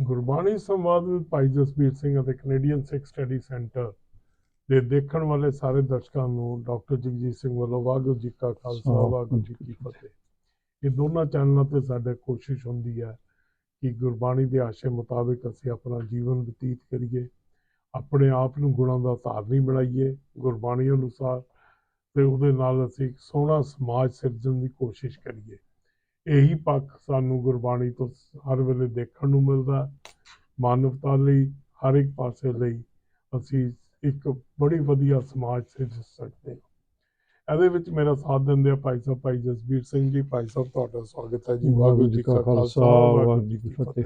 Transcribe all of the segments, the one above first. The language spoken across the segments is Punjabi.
ਗੁਰਬਾਣੀ ਸੰਵਾਦ ਵਿੱਚ ਭਾਈ ਜਸਬੀਰ ਸਿੰਘ ਅਤੇ ਕੈਨੇਡੀਅਨ ਸਿੱਖ ਸਟੱਡੀ ਸੈਂਟਰ ਦੇ ਦੇਖਣ ਵਾਲੇ ਸਾਰੇ ਦਰਸ਼ਕਾਂ ਨੂੰ ਡਾਕਟਰ ਜਗਜੀਤ ਸਿੰਘ ਵੱਲੋਂ ਵਾਹਿਗੁਰੂ ਜੀ ਕਾ ਖਾਲਸਾ ਵਾਹਿਗੁਰੂ ਜੀ ਕੀ ਫਤਿਹ। ਇਹ ਦੋਨਾਂ ਚੈਨਲਾਂ ਤੇ ਸਾਡੇ ਕੋਸ਼ਿਸ਼ ਹੁੰਦੀ ਹੈ ਕਿ ਗੁਰਬਾਣੀ ਦੇ ਆਸ਼ੇ ਮੁਤਾਬਿਕ ਅਸੀਂ ਆਪਣਾ ਜੀਵਨ ਬਤੀਤ ਕਰੀਏ ਆਪਣੇ ਆਪ ਨੂੰ ਗੁਣਾਂ ਦਾ ਧਾਰਨੀ ਬਣਾਈਏ ਗੁਰਬਾਣੀ ਅਨੁਸਾਰ ਤੇ ਉਹਦੇ ਨਾਲ ਅਸੀਂ ਇੱਕ ਸੋਹਣਾ ਸਮਾਜ ਸਿਰਜਣ ਦੀ ਕੋਸ਼ਿਸ਼ ਕਰੀਏ। ਇਹੀ ਪੱਖ ਸਾਨੂੰ ਗੁਰਬਾਣੀ ਤੋਂ ਹਰ ਵੇਲੇ ਦੇਖਣ ਨੂੰ ਮਿਲਦਾ। ਮਾਨਵਤਾ ਲਈ ਹਰ ਇੱਕ ਪਾਸੇ ਲਈ ਅਸੀਂ ਇੱਕ ਬੜੀ ਵਧੀਆ ਸਮਾਜ ਸਿਰਜ ਸਕਦੇ ਹਾਂ। ਇਹਦੇ ਵਿੱਚ ਮੇਰਾ ਸਾਥ ਦਿੰਦੇ ਆ ਭਾਈ ਸਾਹਿਬ ਭਾਈ ਜਸਬੀਰ ਸਿੰਘ ਜੀ। ਭਾਈ ਸਾਹਿਬ ਤੁਹਾਡਾ ਸਵਾਗਤ ਹੈ ਜੀ। ਵਾਹਿਗੁਰੂ ਜੀ ਕਾ ਖਾਲਸਾ ਵਾਹਿਗੁਰੂ ਜੀ ਕੀ ਫਤਿਹ।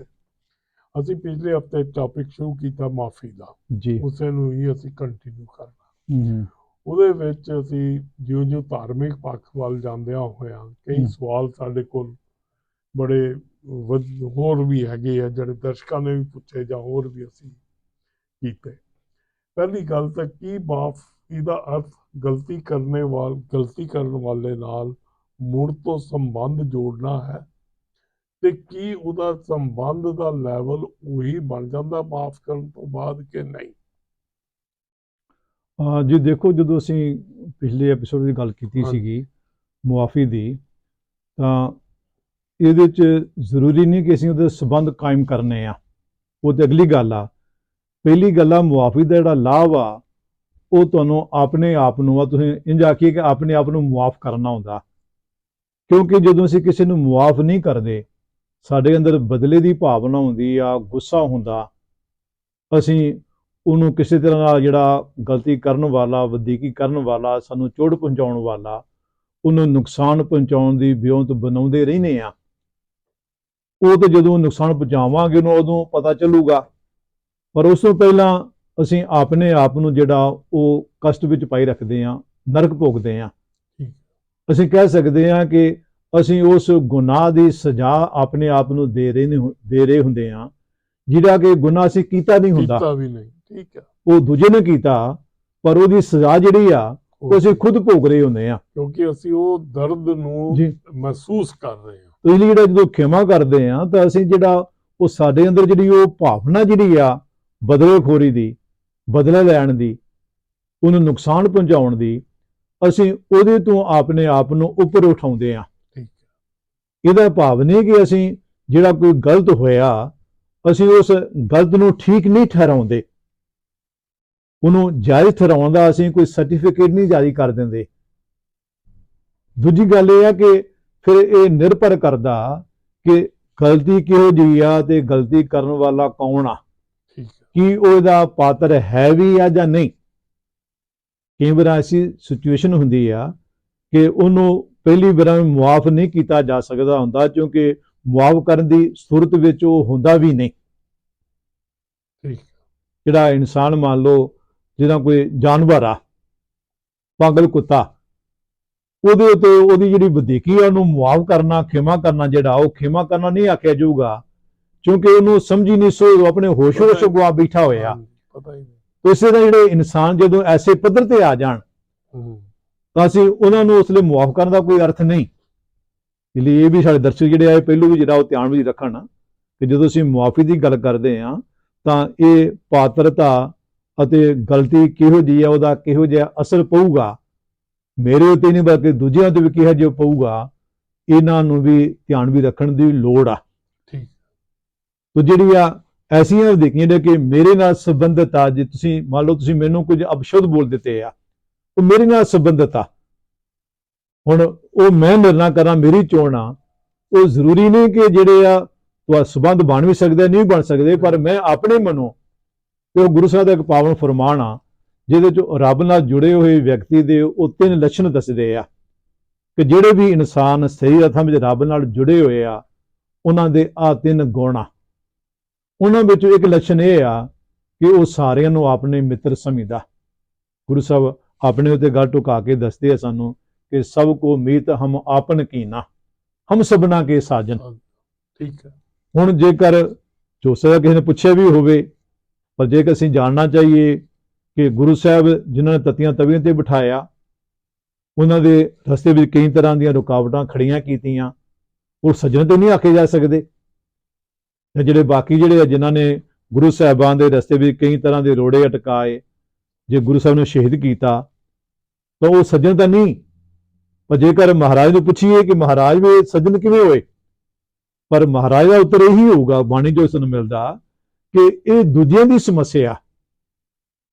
ਅਸੀਂ ਪਿਛਲੇ ਹਫ਼ਤੇ ਟਾਪਿਕ ਸ਼ੁਰੂ ਕੀਤਾ ਮਾਫੀ ਦਾ। ਜੀ। ਉਸੇ ਨੂੰ ਹੀ ਅਸੀਂ ਕੰਟੀਨਿਊ ਕਰਨਾ। ਉਹਦੇ ਵਿੱਚ ਅਸੀਂ ਜਿਉਂ ਜਿਉਂ ਧਾਰਮਿਕ ਪੱਖ ਵੱਲ ਜਾਂਦਿਆਂ ਹੋਇਆਂ ਕਈ। ਸਵਾਲ ਸਾਡੇ ਕੋਲ ਬੜੇ ਵਧ- ਹੋਰ ਵੀ ਹੈਗੇ ਆ ਜਿਹੜੇ ਦਰਸ਼ਕਾਂ ਨੇ ਵੀ ਪੁੱਛੇ ਜਾਂ ਹੋਰ ਵੀ ਅਸੀਂ ਕੀਤੇ ਪਹਿਲੀ ਗੱਲ ਤਾਂ ਕੀ ਮਾਫ ਇਹਦਾ ਅਰਥ ਗਲਤੀ ਕਰਨੇ ਵਾਲ ਗਲਤੀ ਕਰਨ ਵਾਲੇ ਨਾਲ ਮੁੜ ਤੋਂ ਸੰਬੰਧ ਜੋੜਨਾ ਹੈ ਤੇ ਕੀ ਉਹਦਾ ਸੰਬੰਧ ਦਾ ਲੈਵਲ ਉਹੀ ਬਣ ਜਾਂਦਾ ਮਾਫ ਕਰਨ ਤੋਂ ਬਾਅਦ ਕਿ ਨਹੀਂ ਅਹ ਜੀ ਦੇਖੋ ਜਦੋਂ ਅਸੀਂ ਪਿਛਲੇ ਐਪੀਸੋਡ ਦੀ ਗੱਲ ਕੀਤੀ। ਸੀਗੀ ਮੁਆਫੀ ਦੀ ਤਾਂ ਇਹਦੇ ਚ ਜ਼ਰੂਰੀ ਨਹੀਂ ਕਿ ਅਸੀਂ ਉਹਦੇ ਸਬੰਧ ਕਾਇਮ ਕਰਨੇ ਆ। ਉਹ ਤੇ ਅਗਲੀ ਗੱਲ ਆ। ਪਹਿਲੀ ਗੱਲ ਆ ਮੁਆਫੀ ਦਾ ਜਿਹੜਾ ਲਾਭ ਆ ਉਹ ਤੁਹਾਨੂੰ ਆਪਣੇ ਆਪ ਨੂੰ ਆ। ਤੁਸੀਂ ਇੰਜ ਆਖੀਏ ਕਿ ਆਪਣੇ ਆਪ ਨੂੰ ਮੁਆਫ ਕਰਨਾ ਹੁੰਦਾ। ਕਿਉਂਕਿ ਜਦੋਂ ਅਸੀਂ ਕਿਸੇ ਨੂੰ ਮੁਆਫ ਨਹੀਂ ਕਰਦੇ ਸਾਡੇ ਅੰਦਰ ਬਦਲੇ ਦੀ ਭਾਵਨਾ ਹੁੰਦੀ ਆ ਗੁੱਸਾ ਹੁੰਦਾ। ਅਸੀਂ ਉਹਨੂੰ ਕਿਸੇ ਤਰ੍ਹਾਂ ਨਾਲ ਜਿਹੜਾ ਗਲਤੀ ਕਰਨ ਵਾਲਾ ਵਧੀਕੀ ਕਰਨ ਵਾਲਾ ਸਾਨੂੰ ਚੋਟ ਪਹੁੰਚਾਉਣ ਵਾਲਾ ਉਹਨੂੰ ਨੁਕਸਾਨ ਪਹੁੰਚਾਉਣ ਦੀ ਵਿਉਂਤ ਬਣਾਉਂਦੇ ਰਹਿੰਦੇ ਆ। ਉਹ ਤੇ ਜਦੋਂ ਨੁਕਸਾਨ ਪਹੁੰਚਾਵਾਂਗੇ ਉਹਨੂੰ ਉਦੋਂ ਪਤਾ ਚੱਲੂਗਾ। ਪਰ ਉਸ ਤੋਂ ਪਹਿਲਾਂ ਅਸੀਂ ਆਪਣੇ ਆਪ ਨੂੰ ਜਿਹੜਾ ਉਹ ਕਸ਼ਟ ਵਿੱਚ ਪਾਈ ਰੱਖਦੇ ਆ ਨਰਕ ਭੋਗਦੇ ਆ। ਅਸੀਂ ਕਹਿ ਸਕਦੇ ਆ ਕਿ ਅਸੀਂ ਉਸ ਗੁਨਾਹ ਦੀ ਸਜ਼ਾ ਆਪਣੇ ਆਪ ਨੂੰ ਦੇ ਰਹੇ ਨੇ ਦੇ ਰਹੇ ਹੁੰਦੇ ਆ ਜਿਹੜਾ ਕਿ ਗੁਨਾਹ ਅਸੀਂ ਕੀਤਾ ਨਹੀਂ ਹੁੰਦਾ। ਕੀਤਾ ਵੀ ਨਹੀਂ। ਠੀਕ ਹੈ ਉਹ ਦੂਜੇ ਨੇ ਕੀਤਾ ਪਰ ਉਹਦੀ ਸਜ਼ਾ ਜਿਹੜੀ ਆ ਉਹ ਅਸੀਂ ਖੁਦ ਭੋਗ ਰਹੇ ਹੁੰਦੇ ਆ। ਕਿਉਂਕਿ ਅਸੀਂ ਉਹ ਦਰਦ ਨੂੰ ਮਹਿਸੂਸ ਕਰ ਰਹੇ ਹਾਂ। ਤੇ ਇਸ ਲਈ ਜਿਹੜਾ ਜਦੋਂ ਖਿਮਾ ਕਰਦੇ ਆ ਤਾਂ ਅਸੀਂ ਜਿਹੜਾ ਉਹ ਸਾਡੇ ਅੰਦਰ ਜਿਹੜੀ ਉਹ ਭਾਵਨਾ ਜਿਹੜੀ ਆ ਬਦਲੇਖੋਰੀ ਦੀ ਬਦਲਾ ਲੈਣ ਦੀ ਉਹਨੂੰ ਨੁਕਸਾਨ ਪਹੁੰਚਾਉਣ ਦੀ ਅਸੀਂ ਉਹਦੇ ਤੋਂ ਆਪਣੇ ਆਪ ਨੂੰ ਉੱਪਰ ਉਠਾਉਂਦੇ ਆ। ਇਹਦਾ ਭਾਵ ਨਹੀਂ ਕਿ ਅਸੀਂ ਜਿਹੜਾ ਕੋਈ ਗਲਤ ਹੋਇਆ ਅਸੀਂ ਉਸ ਗਲਤ ਨੂੰ ਠੀਕ ਨਹੀਂ ਠਹਿਰਾਉਂਦੇ। ਉਹਨੂੰ ਜਾਇਜ਼ ਠਹਿਰਾਉਣ ਦਾ ਅਸੀਂ ਕੋਈ ਸਰਟੀਫਿਕੇਟ ਨਹੀਂ ਜਾਰੀ ਕਰ ਦਿੰਦੇ। ਦੂਜੀ ਗੱਲ ਇਹ ਆ ਕਿ ਫਿਰ ਇਹ ਨਿਰਭਰ ਕਰਦਾ ਕਿ ਗਲਤੀ ਕਿਹੋ ਜਿਹੀ ਆ ਤੇ ਗਲਤੀ ਕਰਨ ਵਾਲਾ ਕੌਣ ਆ। ਕੀ ਉਹਦਾ ਪਾਤਰ ਹੈ ਵੀ ਆ ਜਾਂ ਨਹੀਂ? ਕਈ ਵਾਰ ਐਸੀ ਸਿਚੁਏਸ਼ਨ ਹੁੰਦੀ ਆ ਕਿ ਉਹਨੂੰ ਪਹਿਲੀ ਵਾਰ ਮੁਆਫ ਨਹੀਂ ਕੀਤਾ ਜਾ ਸਕਦਾ ਹੁੰਦਾ ਕਿਉਂਕਿ ਮੁਆਫ ਕਰਨ ਦੀ ਸੂਰਤ ਵਿੱਚ ਉਹ ਹੁੰਦਾ ਵੀ ਨਹੀਂ। ਜਿਹੜਾ ਇਨਸਾਨ ਮੰਨ ਲਓ ਜਿਹਦਾ ਕੋਈ ਜਾਨਵਰ ਆ ਪਾਗਲ ਕੁੱਤਾ ਉਹਦੇ ਉੱਤੇ ਉਹਦੀ ਜਿਹੜੀ ਵਧੀਕੀ ਆ ਉਹਨੂੰ ਮੁਆਫ ਕਰਨਾ ਖਿਮਾ ਕਰਨਾ ਜਿਹੜਾ ਉਹ ਖਿਮਾ ਕਰਨਾ ਨਹੀਂ ਆਖਿਆ ਜਾਊਗਾ ਕਿਉਂਕਿ ਉਹਨੂੰ ਸਮਝੀ ਨਹੀਂ ਸੋ ਆਪਣੇ ਹੋਸ਼ ਹੋਸ਼ ਗਵਾ ਬੈਠਾ ਹੋਇਆ। ਪਤਾ ਹੀ ਨਹੀਂ। ਤੇ ਇਸੇ ਤਰ੍ਹਾਂ ਜਿਹੜੇ ਇਨਸਾਨ ਜਦੋਂ ਐਸੇ ਪੱਧਰ ਤੇ ਆ ਜਾਣ ਤਾਂ ਅਸੀਂ ਉਹਨਾਂ ਨੂੰ ਉਸ ਲਈ ਮੁਆਫ ਕਰਨ ਦਾ ਕੋਈ ਅਰਥ ਨਹੀਂ। ਇਸ ਲਈ ਇਹ ਵੀ ਸਾਡੇ ਦਰਸ਼ਕ ਜਿਹੜੇ ਆਏ ਪਹਿਲੂ ਵੀ ਜਿਹੜਾ ਉਹ ਧਿਆਨ ਵਿੱਚ ਰੱਖਣ ਕਿ ਜਦੋਂ ਅਸੀਂ ਮੁਆਫੀ ਦੀ ਗੱਲ ਕਰਦੇ ਹਾਂ ਤਾਂ ਇਹ ਪਾਤਰਤਾ ਅਤੇ ਗਲਤੀ ਕਿਹੋ ਜਿਹੀ ਹੈ ਉਹਦਾ ਕਿਹੋ ਜਿਹਾ ਅਸਰ ਪਊਗਾ? ਮੇਰੇ ਉੱਤੇ ਨਹੀਂ ਬਲਕਿ ਦੂਜਿਆਂ ਤੇ ਵੀ ਕਿਹੋ ਜਿਹਾ ਪਊਗਾ? ਇਹਨਾਂ ਨੂੰ ਵੀ ਧਿਆਨ ਵੀ ਰੱਖਣ ਦੀ ਲੋੜ ਆ। ਠੀਕ। ਤੋ ਜਿਹੜੀ ਆ ਐਸੀਆਂ ਵਧੀਕੀਆਂ ਜਿਹੜੇ ਕਿ ਮੇਰੇ ਨਾਲ ਸੰਬੰਧਿਤ ਆ ਜੇ ਤੁਸੀਂ ਮੰਨ ਲਓ ਤੁਸੀਂ ਮੈਨੂੰ ਕੁਝ ਅਪਸ਼ਬਦ ਬੋਲ ਦਿੱਤੇ ਆ ਉਹ ਮੇਰੇ ਨਾਲ ਸੰਬੰਧਿਤ ਆ। ਹੁਣ ਉਹ ਮੈਂ ਨਿਰਣਾ ਕਰਾਂ ਮੇਰੀ ਚੋਣ ਆ ਉਹ ਜ਼ਰੂਰੀ ਨਹੀਂ ਕਿ ਜਿਹੜੇ ਆ ਉਹ ਸੰਬੰਧ ਬਣ ਵੀ ਸਕਦੇ ਨਹੀਂ ਬਣ ਸਕਦੇ ਪਰ ਮੈਂ ਆਪਣੇ ਮਨੋਂ ਤੇ ਉਹ ਗੁਰੂ ਸਾਹਿਬ ਦਾ ਇੱਕ ਪਾਵਨ ਫਰਮਾਨ ਆ ਜਿਹਦੇ ਚ ਰੱਬ ਨਾਲ ਜੁੜੇ ਹੋਏ ਵਿਅਕਤੀ ਦੇ ਉਹ ਤਿੰਨ ਲੱਛਣ ਦੱਸਦੇ ਆ ਕਿ ਜਿਹੜੇ ਵੀ ਇਨਸਾਨ ਸਹੀ ਅਰਥਾਂ ਵਿੱਚ ਰੱਬ ਨਾਲ ਜੁੜੇ ਹੋਏ ਆ ਉਹਨਾਂ ਦੇ ਆ ਤਿੰਨ ਗੁਣ ਆ। ਉਹਨਾਂ ਵਿੱਚੋਂ ਇੱਕ ਲੱਛਣ ਇਹ ਆ ਕਿ ਉਹ ਸਾਰਿਆਂ ਨੂੰ ਆਪਣੇ ਮਿੱਤਰ ਸਮਝਦਾ। ਗੁਰੂ ਸਾਹਿਬ ਆਪਣੇ ਉੱਤੇ ਗੱਲ ਟੁਕਾ ਕੇ ਦੱਸਦੇ ਆ ਸਾਨੂੰ ਕਿ ਸਭ ਕੋ ਮੀਤ ਹਮ ਆਪਨ ਕੀਨਾ ਹਮ ਸਭਨਾ ਕੇ ਸਾਜਨ। ਠੀਕ ਹੈ। ਹੁਣ ਜੇਕਰ ਜੋ ਸਕਦਾ ਕਿਸੇ ਨੇ ਪੁੱਛਿਆ ਵੀ ਹੋਵੇ ਪਰ ਜੇਕਰ ਅਸੀਂ ਜਾਣਨਾ ਚਾਹੀਏ ਕਿ ਗੁਰੂ ਸਾਹਿਬ ਜਿਨ੍ਹਾਂ ਨੇ ਤਤੀਆਂ ਤਵੀਆਂ ਤੇ ਬਿਠਾਇਆ, ਉਹਨਾਂ ਦੇ ਰਸਤੇ ਵਿੱਚ ਕਈ ਤਰ੍ਹਾਂ ਦੀਆਂ ਰੁਕਾਵਟਾਂ ਖੜੀਆਂ ਕੀਤੀਆਂ, ਉਹ ਸੱਜਣ ਤੇ ਨਹੀਂ ਆਖੇ ਜਾ ਸਕਦੇ। ਤੇ ਜਿਹੜੇ ਬਾਕੀ ਜਿਹੜੇ ਆ ਜਿਨ੍ਹਾਂ ਨੇ ਗੁਰੂ ਸਾਹਿਬਾਨ ਦੇ ਰਸਤੇ ਵਿੱਚ ਕਈ ਤਰ੍ਹਾਂ ਦੇ ਰੋੜੇ ਅਟਕਾਏ, ਜੇ ਗੁਰੂ ਸਾਹਿਬ ਨੂੰ ਸ਼ਹੀਦ ਕੀਤਾ, ਤਾਂ ਉਹ ਸੱਜਣ ਤਾਂ ਨਹੀਂ। ਪਰ ਜੇਕਰ ਮਹਾਰਾਜ ਨੂੰ ਪੁੱਛੀਏ ਕਿ ਮਹਾਰਾਜ ਵੀ ਸੱਜਣ ਕਿਵੇਂ ਹੋਏ, ਪਰ ਮਹਾਰਾਜ ਦਾ ਉੱਤਰ ਇਹੀ ਹੋਊਗਾ, ਬਾਣੀ ਜੋ ਸਾਨੂੰ ਮਿਲਦਾ ਕਿ ਇਹ ਦੂਜਿਆਂ ਦੀ ਸਮੱਸਿਆ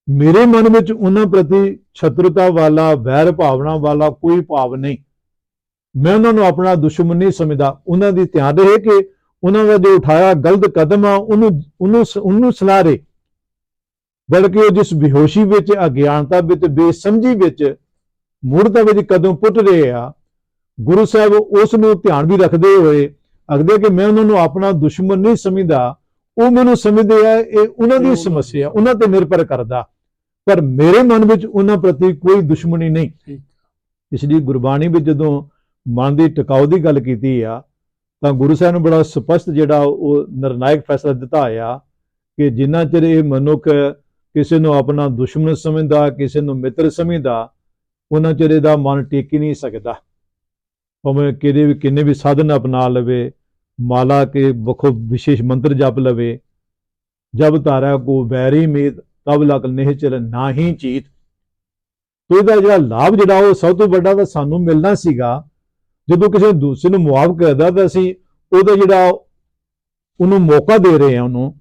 ਮੇਰੇ ਮਨ ਵਿੱਚ ਉਹਨਾਂ ਪ੍ਰਤੀ ਛਤਰਤਾ ਵਾਲਾ, ਵੈਰ ਭਾਵਨਾ ਵਾਲਾ ਕੋਈ ਭਾਵ ਨਹੀਂ। ਮੈਂ ਉਹਨਾਂ ਨੂੰ ਆਪਣਾ ਦੁਸ਼ਮਣ ਨਹੀਂ ਸਮਝਦਾ। ਉਹਨਾਂ ਦੀ ਧਿਆਨ ਰਹੇ ਕਿ ਉਹਨਾਂ ਦਾ ਜੋ ਉਠਾਇਆ ਗਲਤ ਕਦਮ ਆ, ਉਹਨੂੰ ਉਹਨੂੰ ਉਹਨੂੰ ਸਲਾਰੇ ਬਲਕਿ ਉਹ ਜਿਸ ਬੇਹੋਸ਼ੀ ਵਿੱਚ, ਅਗਿਆਨਤਾ ਵਿੱਚ, ਬੇਸਮਝੀ ਵਿੱਚ, ਮੂਰਤਾ ਵਿੱਚ ਕਦਮ ਪੁੱਟ ਰਹੇ ਆ, ਗੁਰੂ ਸਾਹਿਬ ਉਸ ਨੂੰ ਧਿਆਨ ਵੀ ਰੱਖਦੇ ਹੋਏ ਅਗਦੇ ਕਿ ਮੈਂ ਉਹਨਾਂ ਨੂੰ ਆਪਣਾ ਦੁਸ਼ਮਣ ਨਹੀਂ ਸਮਝਦਾ। ਉਹ ਮੈਨੂੰ ਸਮਝਦੇ ਆ ਇਹ ਉਹਨਾਂ ਦੀ ਸਮੱਸਿਆ ਉਹਨਾਂ ਤੇ ਨਿਰਭਰ ਕਰਦਾ। ਪਰ ਮੇਰੇ ਮਨ ਵਿੱਚ ਉਹਨਾਂ ਪ੍ਰਤੀ ਕੋਈ ਦੁਸ਼ਮਣੀ ਨਹੀਂ। ਇਸ ਲਈ ਗੁਰਬਾਣੀ ਵਿੱਚ ਜਦੋਂ ਮਨ ਦੀ ਟਿਕਾਉ ਦੀ ਗੱਲ ਕੀਤੀ ਆ ਤਾਂ ਗੁਰੂ ਸਾਹਿਬ ਨੇ ਬੜਾ ਸਪਸ਼ਟ ਜਿਹੜਾ ਉਹ ਨਿਰਣਾਇਕ ਫੈਸਲਾ ਦਿੱਤਾ ਆ ਕਿ ਜਿੰਨਾ ਚਿਰ ਇਹ ਮਨੁੱਖ ਕਿਸੇ ਨੂੰ ਆਪਣਾ ਦੁਸ਼ਮਣ ਸਮਝਦਾ ਕਿਸੇ ਨੂੰ ਮਿੱਤਰ ਸਮਝਦਾ ਉਹਨਾਂ ਚਿਰ ਇਹਦਾ ਮਨ ਟਿਕ ਹੀ ਨਹੀਂ ਸਕਦਾ। ਭਾਵੇਂ ਕਿਹਦੇ ਵੀ ਕਿੰਨੇ ਵੀ ਸਾਧਨ ਅਪਣਾ ਲਵੇ ਮਾਲਾ ਕੇ ਬਖੋ ਵਿਸ਼ੇਸ਼ ਮੰਤਰ ਜਪ ਲਵੇ। ਜਬ ਤਾਰਾ ਕੋ ਬੈਰੀ ਮੀਤ ਤਬ ਲਗ ਨਹੀਂ ਚਲ ਨਾਹੀ ਚੀਤ। ਤੋ ਇਹਦਾ ਜਿਹੜਾ ਲਾਭ ਜਿਹੜਾ ਉਹ ਸਭ ਤੋਂ ਵੱਡਾ ਤਾਂ ਸਾਨੂੰ ਮਿਲਣਾ ਸੀਗਾ। ਜਦੋਂ ਕਿਸੇ ਦੂਸਰੇ ਨੂੰ ਮੁਆਫ ਕਰਦਾ ਤਾਂ ਅਸੀਂ ਉਹਦਾ ਜਿਹੜਾ ਉਹਨੂੰ ਮੌਕਾ ਦੇ ਰਹੇ ਹਾਂ ਉਹਨੂੰ